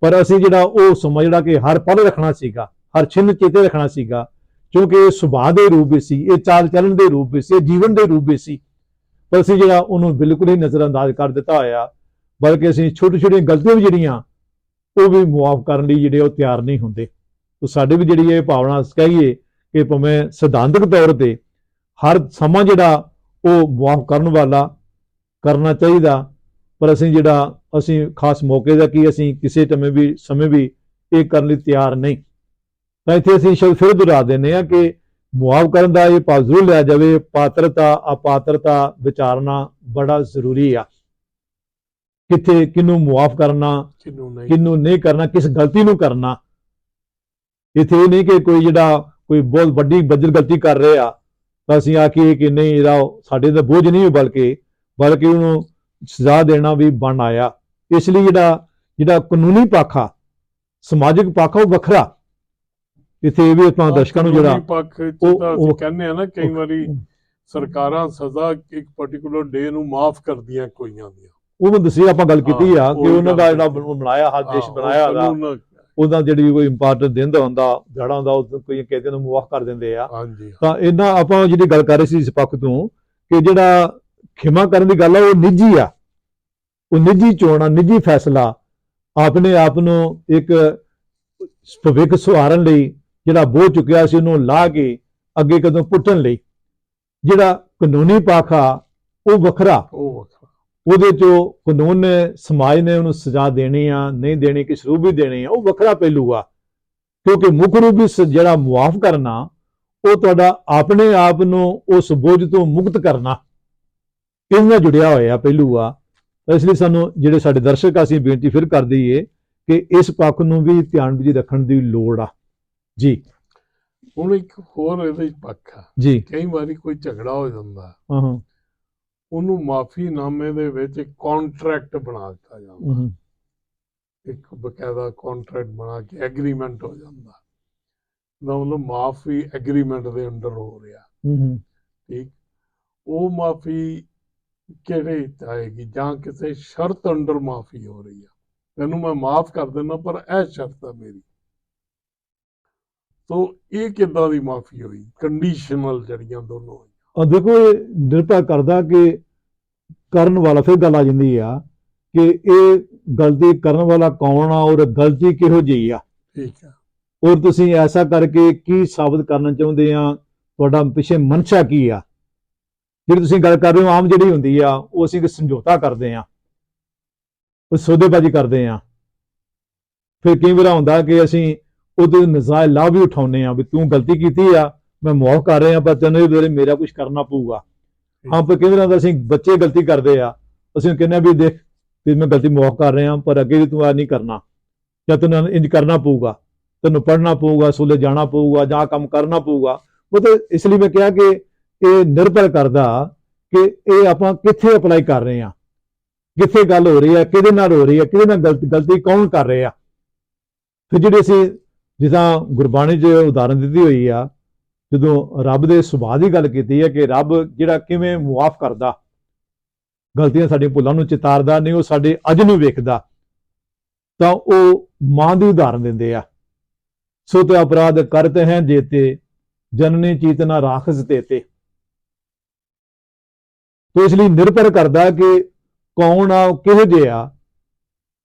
ਪਰ ਅਸੀਂ ਜਿਹੜਾ ਉਹ ਸਮਾਂ ਜਿਹੜਾ ਕਿ ਹਰ ਪਲ ਰੱਖਣਾ ਸੀਗਾ ਹਰ ਛਿੰਨ ਚੇਤੇ ਰੱਖਣਾ ਸੀਗਾ ਕਿਉਂਕਿ ਇਹ ਸੁਭਾਅ ਦੇ ਰੂਪ ਵਿੱਚ ਸੀ ਇਹ ਚਾਲ ਚੱਲਣ ਦੇ ਰੂਪ ਵਿੱਚ ਸੀ ਇਹ ਜੀਵਨ ਦੇ ਰੂਪ ਵਿੱਚ ਸੀ। ਪਰ ਅਸੀਂ ਜਿਹੜਾ ਉਹਨੂੰ ਬਿਲਕੁਲ ਹੀ ਨਜ਼ਰਅੰਦਾਜ਼ ਕਰ ਦਿੱਤਾ ਹੋਇਆ, ਬਲਕਿ ਅਸੀਂ ਛੋਟੀ ਛੋਟੀਆਂ ਗਲਤੀਆਂ ਵੀ ਜਿਹੜੀਆਂ, ਉਹ ਵੀ ਮੁਆਫ ਕਰਨ ਲਈ ਜਿਹੜੇ ਉਹ ਤਿਆਰ ਨਹੀਂ ਹੁੰਦੇ। ਤਾਂ ਸਾਡੇ ਵੀ ਜਿਹੜੀ ਇਹ ਭਾਵਨਾ ਕਹੀਏ ਕਿ ਭਾਵੇਂ ਸਿਧਾਂਤਕ ਤੌਰ ਤੇ ਹਰ ਸਮਾਂ ਜਿਹੜਾ ਉਹ ਮੁਆਫ ਕਰਨ ਵਾਲਾ ਕਰਨਾ ਚਾਹੀਦਾ, ਪਰ ਅਸੀਂ ਜਿਹੜਾ, ਅਸੀਂ ਖਾਸ ਮੌਕੇ ਦਾ ਕੀ ਅਸੀਂ ਕਿਸੇ ਟਮੇ ਵੀ, ਸਮੇਂ ਵੀ ਇਹ ਕਰਨ ਲਈ ਤਿਆਰ ਨਹੀਂ। ਤਾਂ ਇੱਥੇ ਅਸੀਂ ਸ਼ਬਦ ਫਿਰ ਦੁਹਰਾ ਦਿੰਦੇ ਆ ਕਿ ਮੁਆਫ ਕਰਨ ਦਾ ਇਹ ਜ਼ਰੂਰ ਲਿਆ ਜਾਵੇ ਪਾਤਰਤਾ ਅਪਾਤਰਤਾ ਵਿਚਾਰਨਾ ਬੜਾ ਜ਼ਰੂਰੀ ਆ। ਕਿੱਥੇ ਕਿਹਨੂੰ ਮੁਆਫ ਕਰਨਾ ਕਿਨੂੰ ਨਹੀਂ। ਕਰਨਾ ਕਿਸ ਗਲਤੀ ਨੂੰ ਕਰਨਾ। ਇੱਥੇ ਇਹ ਨਹੀਂ ਕਿ ਕੋਈ ਜਿਹੜਾ ਕੋਈ ਬਹੁਤ ਵੱਡੀ ਬੱਜਰ ਗਲਤੀ ਕਰ ਰਿਹਾ ਤਾਂ ਅਸੀਂ ਆਖੀਏ ਕਿ ਨਹੀਂ ਇਹਦਾ ਸਾਡੇ ਦਾ ਬੋਝ ਨਹੀਂ ਬਲਕਿ ਬਲਕਿ ਉਹਨੂੰ ਸਜ਼ਾ ਦੇਣਾ ਵੀ ਬਣ ਆਇਆ। ਇਸ ਲਈ ਜਿਹੜਾ ਜਿਹੜਾ ਕਾਨੂੰਨੀ ਪੱਖ ਆ ਸਮਾਜਿਕ ਪੱਖ ਆ ਉਹ ਵੱਖਰਾ। ਇੱਥੇ ਇਹ ਵੀ ਆਪਾਂ ਦਰਸ਼ਕਾਂ ਨੂੰ ਜਿਹੜਾ ਪੱਖ ਉਹ- ਕਹਿੰਦੇ ਆ ਨਾ ਕਈ ਵਾਰੀ ਸਰਕਾਰਾਂ ਸਜ਼ਾ ਇੱਕ ਪਾਰਟਿਕੂਲਰ ਡੇ ਨੂੰ ਮਾਫ ਕਰਦੀਆਂ ਕੋਈਆਂ ਦੀਆਂ। ਉਹ ਮੈਂ ਦੱਸਿਆ ਆਪਾਂ ਗੱਲ ਕੀਤੀ ਆ ਕਿ ਉਹ ਉਹਨਾਂ ਦਾ ਜਿਹੜਾ। ਬਣਾਇਆ ਹਰ ਦੇਸ਼ ਬਣਾਇਆ ਦਾ ਕਾਨੂੰਨ- ਉਹਦਾ ਜਿਹੜੀ ਕੋਈ ਇੰਪਾਰਟੈਂਟ ਦਿਨ ਦਾ ਹੁੰਦਾ ਦਿਹਾੜਾ ਹੁੰਦਾ ਉਹ ਕੋਈ ਕਹਿੰਦੇ ਨੂੰ ਮੁਆਫ ਕਰ ਦਿੰਦੇ ਆ। ਤਾਂ ਇਹਨਾਂ ਆਪਾਂ ਜਿਹੜੀ ਗੱਲ ਕਰ ਰਹੇ ਸੀ ਇਸ ਪੱਖ ਤੋਂ ਕਿ ਜਿਹੜਾ ਖਿਮਾ ਕਰਨ ਦੀ ਗੱਲ ਆ ਉਹ ਨਿੱਜੀ ਆ। ਉਹ ਨਿੱਜੀ ਚੋਣ ਨਿੱਜੀ ਫੈਸਲਾ ਆਪਣੇ ਆਪ ਨੂੰ ਇੱਕ ਭਵਿੱਖ ਸੁਹਾਰਨ ਲਈ ਜਿਹੜਾ ਬੋਝ ਚੁੱਕਿਆ ਸੀ ਉਹਨੂੰ ਲਾ ਕੇ ਅੱਗੇ ਕਦੋਂ ਪੁੱਟਣ ਲਈ। ਜਿਹੜਾ ਕਾਨੂੰਨੀ ਪੱਖ ਆ ਉਹ ਵੱਖਰਾ। ਉਹ ਵੱਖਰਾ। ਉਹਦੇ ਚੋਂ ਕਾਨੂੰਨ ਨੇ ਸਮਾਜ ਨੇ ਉਹਨੂੰ ਸਜ਼ਾ ਦੇਣੀ ਆ ਨਹੀਂ ਦੇਣੀ ਕਿਸ ਰੂਪ ਵੀ ਦੇਣੀ ਆ ਉਹ ਵੱਖਰਾ ਪਹਿਲੂ ਆ। ਕਿਉਂਕਿ ਮੁੱਖ ਰੂਪ ਵਿੱਚ ਜਿਹੜਾ ਮੁਆਫ ਕਰਨਾ ਉਹ ਤੁਹਾਡਾ ਆਪਣੇ ਆਪ ਨੂੰ ਉਸ ਬੋਝ ਤੋਂ ਮੁਕਤ ਕਰਨਾ। ਇਸ ਨਾਲ ਜੁੜਿਆ ਹੋਇਆ ਪਹਿਲੂ ਆ। ਇਸ ਲਈ ਸਾਨੂੰ ਜਿਹੜੇ ਸਾਡੇ ਦਰਸ਼ਕ ਆ ਅਸੀਂ ਬੇਨਤੀ ਫਿਰ ਕਰ ਦਈਏ ਕਿ ਇਸ ਪੱਖ ਨੂੰ ਵੀ ਧਿਆਨ ਵਿੱਚ ਰੱਖਣ ਦੀ ਲੋੜ ਆ। ਜੀ। ਹੁਣ ਇੱਕ ਹੋਰ ਇਹਦੇ ਚ ਪੱਖ ਆ। ਜੀ। ਕਈ ਵਾਰੀ ਕੋਈ ਝਗੜਾ ਹੋ ਜਾਂਦਾ। ਹਾਂ ਹਾਂ। ਉਹਨੂੰ ਮਾਫੀਨਾਮੇ ਦੇ ਵਿੱਚ ਇੱਕ ਕੰਟਰੈਕਟ ਬਣਾ ਦਿੱਤਾ ਜਾਂਦਾ। ਇੱਕ ਬਕਾਇਦਾ ਕੰਟਰੈਕਟ ਬਣਾ ਕੇ ਐਗਰੀਮੈਂਟ ਹੋ ਜਾਂਦਾ। ਦਾ ਮਤਲਬ ਮਾਫੀ ਐਗਰੀਮੈਂਟ ਦੇ ਅੰਡਰ ਹੋ ਰਿਹਾ। ਹਮ, ਠੀਕ? ਉਹ ਮਾਫੀ ਕਿਹੜੇ ਆਏਗੀ? ਜਾਂ ਕਿਸੇ ਸ਼ਰਤ ਅੰਡਰ ਮਾਫੀ ਹੋ ਰਹੀ ਆ? ਤੈਨੂੰ ਮੈਂ ਮਾਫ ਕਰ ਦਿੰਦਾ ਪਰ ਇਹ ਸ਼ਰਤ ਆ ਮੇਰੀ। ਤੋ ਇਹ ਕਿੱਦਾਂ ਦੀ ਮਾਫੀ ਹੋਈ? ਕੰਡੀਸ਼ਨਲ ਜੜੀਆਂ ਦੋਨੋਂ ਆ ਦੇਖੋ ਇਹ ਨਿਰਭਰ ਕਰਦਾ ਕਿ ਕਰਨ ਵਾਲਾ ਫਿਰ ਗੱਲ ਆ ਜਾਂਦੀ ਆ ਕਿ ਇਹ ਗਲਤੀ ਕਰਨ ਵਾਲਾ ਕੌਣ ਆ ਔਰ ਗਲਤੀ ਕਿਹੋ ਜਿਹੀ ਆ? ਠੀਕ ਆ। ਔਰ ਤੁਸੀਂ ਐਸਾ ਕਰਕੇ ਕੀ ਸਾਬਤ ਕਰਨਾ ਚਾਹੁੰਦੇ ਆ? ਤੁਹਾਡਾ ਪਿੱਛੇ ਮਨਸ਼ਾ ਕੀ ਆ? ਜਿਹੜੀ ਤੁਸੀਂ ਗੱਲ ਕਰ ਰਹੇ ਹੋ ਆਮ ਜਿਹੜੀ ਹੁੰਦੀ ਆ ਉਹ ਅਸੀਂ ਇੱਕ ਸਮਝੌਤਾ ਕਰਦੇ ਆ। ਉਹ ਸੌਦੇਬਾਜ਼ੀ ਕਰਦੇ ਆ। ਫਿਰ ਕਈ ਵਾਰ ਹੁੰਦਾ ਕਿ ਅਸੀਂ ਉਹਦੇ ਨਜ਼ਾਇਜ਼ ਲਾਭ ਵੀ ਉਠਾਉਂਦੇ ਆ ਵੀ ਤੂੰ ਗਲਤੀ ਕੀਤੀ ਆ ਮੈਂ ਮਾਫ ਕਰ ਰਿਹਾ ਪਰ ਤੈਨੂੰ ਇਹ ਵੇਲੇ ਮੇਰਾ ਕੁਝ ਕਰਨਾ ਪਊਗਾ। ਹਾਂ ਪਰ ਕਈ ਵਾਰ ਹੁੰਦਾ ਅਸੀਂ ਬੱਚੇ ਗਲਤੀ ਕਰਦੇ ਆ ਅਸੀਂ ਕਹਿੰਦੇ ਆ ਵੀ ਦੇਖ ਵੀ ਮੈਂ ਗਲਤੀ ਮਾਫ ਕਰ ਰਿਹਾ ਪਰ ਅੱਗੇ ਵੀ ਤੂੰ ਆ ਨਹੀਂ ਕਰਨਾ। ਜਾਂ ਤੈਨੂੰ ਇੰਜ ਕਰਨਾ ਪਊਗਾ ਤੈਨੂੰ ਪੜ੍ਹਨਾ ਪਊਗਾ ਸਕੂਲੇ ਜਾਣਾ ਪਊਗਾ ਜਾਂ ਕੰਮ ਕਰਨਾ ਪਊਗਾ। ਉਹ ਤੇ ਇਸ ਲਈ ਮੈਂ ਕਿਹਾ ਕਿ ਇਹ ਨਿਰਭਰ ਕਰਦਾ ਕਿ ਇਹ ਆਪਾਂ ਕਿੱਥੇ ਅਪਲਾਈ ਕਰ ਰਹੇ ਆ ਕਿੱਥੇ ਗੱਲ ਹੋ ਰਹੀ ਹੈ ਕਿਹਦੇ ਨਾਲ ਹੋ ਰਹੀ ਹੈ ਕਿਹਦੇ ਨਾਲ ਗਲਤੀ ਗਲਤੀ ਕੌਣ ਕਰ ਰਿਹਾ। ਫਿਰ ਜਿਹੜੇ ਅਸੀਂ ਜਿੱਦਾਂ ਗੁਰਬਾਣੀ 'ਚ ਉਦਾਹਰਨ ਦਿੱਤੀ ਹੋਈ ਆ, ਜਦੋਂ ਰੱਬ ਦੇ ਸੁਭਾਅ ਦੀ ਗੱਲ ਕੀਤੀ ਹੈ ਕਿ ਰੱਬ ਜਿਹੜਾ ਕਿਵੇਂ ਮੁਆਫ ਕਰਦਾ, ਗਲਤੀਆਂ ਸਾਡੀਆਂ ਭੁੱਲਾਂ ਨੂੰ ਚਿਤਾਰਦਾ, ਨਹੀਂ ਉਹ ਸਾਡੇ ਅੱਜ ਨੂੰ ਵੇਖਦਾ, ਤਾਂ ਉਹ ਮਾਂ ਦੀ ਉਦਾਹਰਨ ਦਿੰਦੇ ਆ। ਸੋ ਤੇ ਅਪਰਾਧ ਕਰਤੇ ਹੈ ਜੇਤੇ, ਜਨਨੀ ਚੀਤਨਾ ਰਾਖਸ ਦੇਤੇ ਤੋ ਇਸ ਲਈ ਨਿਰਭਰ ਕਰਦਾ ਕਿ ਕੌਣ ਆ, ਉਹ ਕਿਹੋ ਜਿਹਾ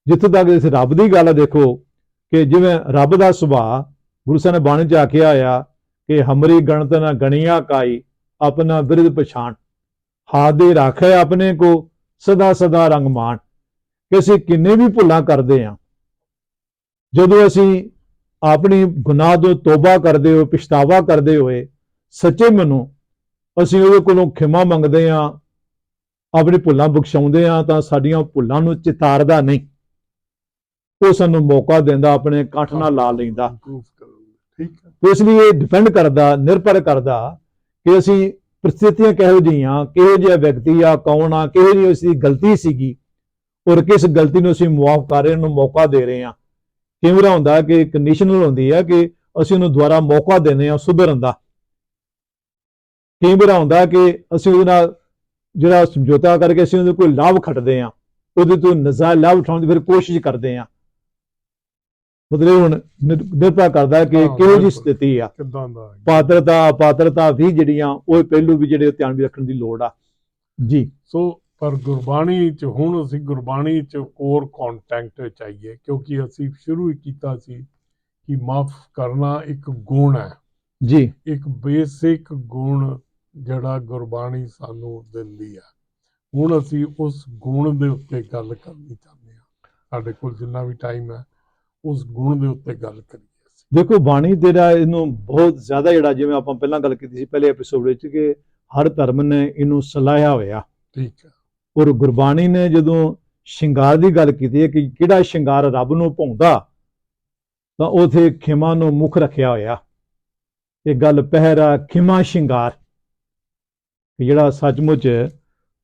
ਜਿੱਥੋਂ ਤੱਕ ਇਸ ਰੱਬ ਦੀ ਗੱਲ ਆ, ਦੇਖੋ ਕਿ ਜਿਵੇਂ ਰੱਬ ਦਾ ਸੁਭਾਅ ਗੁਰੂ ਸਾਹਿਬ ਨੇ ਬਾਣੀ ਚ ਆਖਿਆ ਆ ਕਿ ਹਮਰੀ ਗਣਤ ਨਾ ਗਣੀਆਂ ਕਾਈ, ਆਪਣਾ ਵਿਰਧ ਪਛਾਣ। ਹਾਦੇ ਰਾਖੇ ਆਪਣੇ ਕੋ, ਸਦਾ ਸਦਾ ਰੰਗ ਮਾਣ। ਕਿ ਅਸੀਂ ਕਿੰਨੇ ਵੀ ਭੁੱਲਾਂ ਕਰਦੇ ਆ। ਜਦੋਂ ਅਸੀਂ ਆਪਣੀ ਗੁਨਾਹ ਤੋਂ ਤੋਬਾ ਕਰਦੇ ਹੋਏ, ਪਛਤਾਵਾ ਕਰਦੇ ਹੋਏ, ਸੱਚੇ ਮਨੋਂ ਅਸੀਂ ਉਹਦੇ ਕੋਲੋਂ ਖਿਮਾ ਮੰਗਦੇ ਆ, ਆਪਣੀ ਭੁੱਲਾਂ ਬਖਸ਼ਾਉਂਦੇ ਆ, ਤਾਂ ਸਾਡੀਆਂ ਭੁੱਲਾਂ ਨੂੰ ਚਿਤਾਰਦਾ ਨਹੀਂ। ਉਹ ਸਾਨੂੰ ਮੌਕਾ ਦਿੰਦਾ ਆਪਣੇ ਕੰਠ ਨਾਲ ਲਾ ਲੈਂਦਾ। ਠੀਕ ਹੈ। ਇਸ ਲਈ ਇਹ ਡਿਪੈਂਡ ਕਰਦਾ ਨਿਰਭਰ ਕਰਦਾ ਕਿ ਅਸੀਂ ਪ੍ਰਸਥਿਤੀਆਂ ਕਿਹੋ ਜਿਹੀਆਂ ਕਿਹੋ ਜਿਹਾ ਵਿਅਕਤੀ ਆ ਕੌਣ ਆ ਕਿਹੋ ਜਿਹੀ ਉਸਦੀ ਗਲਤੀ ਸੀਗੀ ਔਰ ਕਿਸ ਗਲਤੀ ਨੂੰ ਅਸੀਂ ਮੁਆਫ ਕਰ ਰਹੇ ਨੂੰ ਮੌਕਾ ਦੇ ਰਹੇ ਆ ਕਈ ਵਾਰ ਹੁੰਦਾ ਕਿ ਕੰਡੀਸ਼ਨਲ ਹੁੰਦੀ ਆ ਕਿ ਅਸੀਂ ਉਹਨੂੰ ਦੁਬਾਰਾ ਮੌਕਾ ਦਿੰਦੇ ਆ ਸੁਧਰਨ ਦਾ। ਕਈ ਵਾਰ ਹੁੰਦਾ ਕਿ ਅਸੀਂ ਉਹਦੇ ਨਾਲ ਜਿਹੜਾ ਸਮਝੌਤਾ ਕਰਕੇ ਅਸੀਂ ਉਹਦੇ ਕੋਈ ਲਾਭ ਖੱਟਦੇ ਆ ਉਹਦੇ ਤੋਂ ਨਜ਼ਾਇਜ਼ ਲਾਭ ਉਠਾਉਣ ਦੀ ਫਿਰ ਕੋਸ਼ਿਸ਼ ਕਰਦੇ ਆ ਮਤਲਬ ਹੁਣ ਨਿਰ- ਨਿਰਭਰ ਕਰਦਾ ਕਿ ਕਿਹੋ ਬਿਲਕੁਲ। ਸਥਿਤੀ ਆ। ਕਿੱਦਾਂ ਦਾ ਹੈ? ਪਾਤਰਤਾ ਅਪਾਤਰਤਾ ਵੀ ਜਿਹੜੀਆਂ ਉਹ ਪਹਿਲੂ ਵੀ ਜਿਹੜੇ ਧਿਆਨ ਵੀ ਰੱਖਣ ਦੀ ਲੋੜ ਆ। ਜੀ। ਸੋ ਪਰ ਗੁਰਬਾਣੀ ਚ ਹੁਣ ਅਸੀਂ ਗੁਰਬਾਣੀ ਚ ਕੋਰ ਕੰਟੈਂਟ ਵਿੱਚ ਆਈਏ ਕਿਉਂਕਿ ਅਸੀਂ ਸ਼ੁਰੂ ਹੀ ਕੀਤਾ ਸੀ ਕਿ ਮਾਫ ਕਰਨਾ ਇੱਕ ਗੁਣ ਹੈ। ਜੀ। ਇੱਕ ਬੇਸਿਕ ਗੁਣ ਜਿਹੜਾ ਗੁਰਬਾਣੀ ਸਾਨੂੰ ਦਿੰਦੀ ਹੈ ਹੁਣ ਅਸੀਂ ਉਸ ਗੁਣ ਦੇ ਉੱਤੇ ਗੱਲ ਕਰਨੀ ਚਾਹੁੰਦੇ ਹਾਂ ਸਾਡੇ ਕੋਲ ਜਿੰਨਾ ਵੀ ਟਾਈਮ ਹੈ ਉਸ ਗੁਣ ਦੇ ਉੱਤੇ ਗੱਲ ਕਰੀਏ ਦੇਖੋ ਬਾਣੀ ਜਿਹੜਾ ਇਹਨੂੰ ਬਹੁਤ ਜ਼ਿਆਦਾ ਜਿਹੜਾ ਜਿਵੇਂ ਆਪਾਂ ਪਹਿਲਾਂ ਗੱਲ ਕੀਤੀ ਸੀ ਪਹਿਲੇ ਐਪੀਸੋਡ ਵਿੱਚ ਕਿ ਹਰ ਧਰਮ ਨੇ ਇਹਨੂੰ ਸਲਾਹਿਆ ਹੋਇਆ। ਠੀਕ ਹੈ। ਔਰ ਗੁਰਬਾਣੀ ਨੇ ਜਦੋਂ ਸ਼ਿੰਗਾਰ ਦੀ ਗੱਲ ਕੀਤੀ ਹੈ ਕਿ ਕਿਹੜਾ ਸ਼ਿੰਗਾਰ ਰੱਬ ਨੂੰ ਭਾਉਂਦਾ ਤਾਂ ਉਥੇ ਖਿਮਾ ਨੂੰ ਮੁੱਖ ਰੱਖਿਆ ਹੋਇਆ। ਇਹ ਗੱਲ ਪਹਿਰਾ ਖਿਮਾ ਸ਼ਿੰਗਾਰ ਜਿਹੜਾ ਸੱਚਮੁੱਚ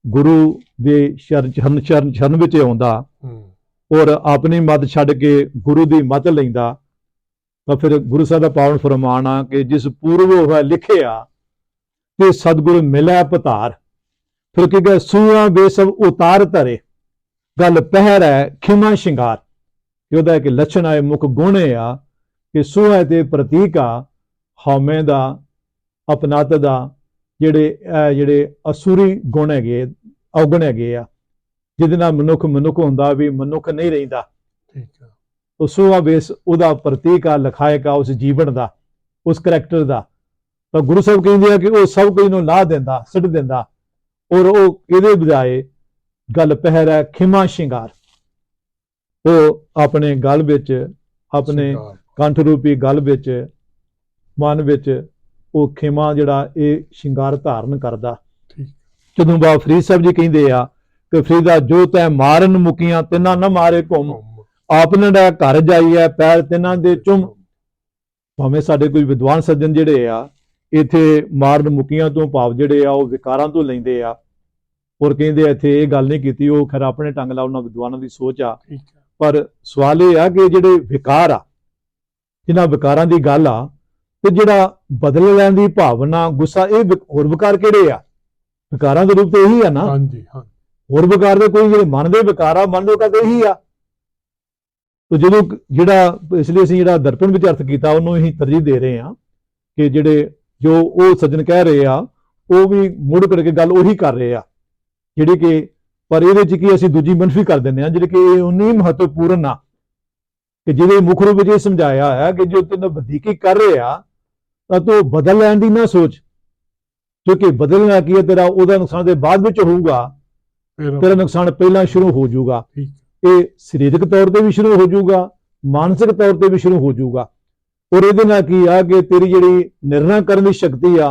ਗੁਰੂ ਦੇ ਸ਼ਰਨ ਚਰਨ ਚਰਨ ਵਿੱਚ ਆਉਂਦਾ। ਹੂੰ। ਔਰ ਆਪਣੀ ਮਤ ਛੱਡ ਕੇ ਗੁਰੂ ਦੀ ਮਤ ਲੈਂਦਾ, ਤਾਂ ਫਿਰ ਗੁਰੂ ਸਾਹਿਬ ਦਾ ਪਾਵਨ ਫਰਮਾਨ ਆ ਕਿ ਜਿਸ ਪੂਰਵ ਹੋਇਆ ਲਿਖਿਆ ਤੇ ਸਤਿਗੁਰੂ ਮਿਲੈ ਪਤਾਰ। ਫਿਰ ਕੀ ਕਹੇ, ਸੂਆ ਬੇਸਬ ਉਤਾਰ ਧਰੇ, ਗੱਲ ਪਹਿਰ ਹੈ ਖਿਮਾ ਸ਼ਿੰਗਾਰ। ਕਿ ਉਹਦਾ ਇੱਕ ਲੱਛਣ ਹੈ ਮੁੱਖ ਗੁਣ ਇਹ ਆ ਕਿ ਸੂਆ ਤੇ ਪ੍ਰਤੀਕ ਆ, ਹਉਮੈ ਦਾ ਅਪਨਤ ਦਾ, ਜਿਹੜੇ ਇਹ ਜਿਹੜੇ ਅਸੂਰੀ ਗੁਣ ਹੈਗੇ, ਔਗਣ ਹੈਗੇ ਆ। ਜਿਹਦੇ ਨਾਲ ਮਨੁੱਖ ਮਨੁੱਖ ਹੁੰਦਾ ਵੀ ਮਨੁੱਖ ਨਹੀਂ ਰਹਿੰਦਾ। ਠੀਕ ਹੈ ਉਹ ਸੋਹਾ ਬੇਸ ਉਹਦਾ ਪ੍ਰਤੀਕ ਆ ਲਖਾਇਕ ਆ ਉਸ ਜੀਵਨ ਦਾ ਉਸ ਕਰੈਕਟਰ ਦਾ। ਤਾਂ ਗੁਰੂ ਸਾਹਿਬ ਕਹਿੰਦੇ ਆ ਕਿ ਉਹ ਸਭ ਕੁਝ ਨੂੰ ਲਾ ਦਿੰਦਾ ਸਿੱਟ ਦਿੰਦਾ ਔਰ ਉਹ ਇਹਦੇ ਬਜਾਏ ਗੱਲ ਪਹਿਰ ਹੈ ਖਿਮਾ ਸ਼ਿੰਗਾਰ। ਉਹ ਆਪਣੇ ਗਲ ਵਿੱਚ ਆਪਣੇ। ਕੰਠ ਰੂਪੀ ਗਲ ਵਿੱਚ ਮਨ ਵਿੱਚ ਉਹ ਖਿਮਾ ਜਿਹੜਾ ਇਹ ਸ਼ਿੰਗਾਰ ਧਾਰਨ ਕਰਦਾ। ਜਦੋਂ ਬਾਬਾ ਫਰੀਦ ਸਾਹਿਬ ਜੀ ਕਹਿੰਦੇ ਆ ਕਿ ਫਰੀਦਾ ਜੋ ਤੈ ਮਾਰਨ ਮੁਕੀਆਂ ਤਿੰਨਾਂ ਨਾ ਮਾਰੇ ਘੁੰਮ। ਘੁੰਮ। ਆਪ ਨੜਾ ਘਰ ਜਾਈਐ ਪੈਰ ਤਿੰਨਾਂ ਦੇ ਚੁੰਮ। ਭਾਵੇਂ ਸਾਡੇ ਕੋਈ ਵਿਦਵਾਨ ਸੱਜਣ ਜਿਹੜੇ ਆ ਇੱਥੇ ਮਾਰਨ ਮੁਕੀਆਂ ਤੋਂ ਭਾਵ ਜਿਹੜੇ ਆ ਉਹ ਵਿਕਾਰਾਂ ਤੋਂ ਲੈਂਦੇ ਆ। ਔਰ ਕਹਿੰਦੇ ਇੱਥੇ ਇਹ ਗੱਲ ਨਹੀਂ ਕੀਤੀ ਉਹ ਖੈਰ ਆਪਣੇ ਢੰਗ ਨਾਲ ਉਹਨਾਂ ਵਿਦਵਾਨਾਂ ਦੀ ਸੋਚ ਆ। ਪਰ ਸਵਾਲ ਇਹ ਆ ਕਿ ਜਿਹੜੇ ਵਿਕਾਰ ਆ ਜਿਨ੍ਹਾਂ ਵਿਕਾਰਾਂ ਦੀ ਗੱਲ ਆ ਤੇ ਜਿਹੜਾ ਬਦਲ ਲੈਣ ਦੀ ਭਾਵਨਾ ਗੁੱਸਾ ਇਹ ਹੋਰ ਵਿਕਾਰ ਕਿਹੜੇ ਆ? ਵਿਕਾਰਾਂ ਦੇ ਰੂਪ ਤੇ ਇਹੀ ਆ ਨਾ? ਹਾਂਜੀ ਹਾਂ ਹੋਰ ਵਿਕਾਰ ਦੇ ਕੋਈ ਜਿਹੜੇ ਮਨ ਦੇ ਵਿਕਾਰ ਆ, ਮਨ ਦੇ ਵਿਕਾਰ ਤਾਂ ਇਹੀ ਆ। ਤੇ ਜਦੋਂ ਜਿਹੜਾ, ਇਸ ਲਈ ਅਸੀਂ ਜਿਹੜਾ ਦਰਪਣ ਵਿੱਚ ਅਰਥ ਕੀਤਾ, ਉਹਨੂੰ ਹੀ ਤਰਜੀਹ ਦੇ ਰਹੇ ਆ ਕਿ ਜਿਹੜੇ ਜੋ ਉਹ ਸੱਜਣ ਕਹਿ ਰਹੇ ਆ, ਉਹ ਵੀ ਮੁੜ ਕਰਕੇ ਗੱਲ ਉਹੀ ਕਰ ਰਹੇ ਆ, ਜਿਹੜੀ ਕਿ ਪਰ ਇਹਦੇ ਵਿੱਚ ਕੀ ਅਸੀਂ ਦੂਜੀ ਮਨਫੀ ਕਰ ਦਿੰਦੇ ਆ ਜਿਹੜੀ ਕਿ ਇਹ ਉਨੀ ਮਹੱਤਵਪੂਰਨ ਆ ਕਿ ਜਿਹਦੇ ਮੁੱਖ ਰੂਪ ਵਿੱਚ ਇਹ ਸਮਝਾਇਆ ਹੈ ਕਿ ਜੋ ਤੈਨੂੰ ਵਧੀਕੀ ਕਰ ਰਹੇ ਆ, ਤਾਂ ਤੂੰ ਬਦਲ ਲੈਣ ਦੀ ਨਾ ਸੋਚ, ਕਿਉਂਕਿ ਬਦਲਣਾ ਕੀ ਹੈ, ਤੇਰਾ ਉਹਦਾ ਨੁਕਸਾਨ ਦੇ ਬਾਅਦ ਵਿੱਚ ਹੋਊਗਾ। ਤੇਰਾ ਨੁਕਸਾਨ ਪਹਿਲਾਂ ਸ਼ੁਰੂ ਹੋ ਜਾਊਗਾ। ਇਹ ਸਰੀਰਕ ਤੌਰ ਤੇ ਵੀ ਸ਼ੁਰੂ ਹੋ ਜਾਊਗਾ ਮਾਨਸਿਕ ਤੌਰ ਤੇ ਵੀ ਸ਼ੁਰੂ ਹੋ ਜਾਊਗਾ। ਔਰ ਇਹਦੇ ਨਾਲ ਕੀ ਆ ਕਿ ਤੇਰੀ ਜਿਹੜੀ ਨਿਰਣਾ ਕਰਨ ਦੀ ਸ਼ਕਤੀ ਆ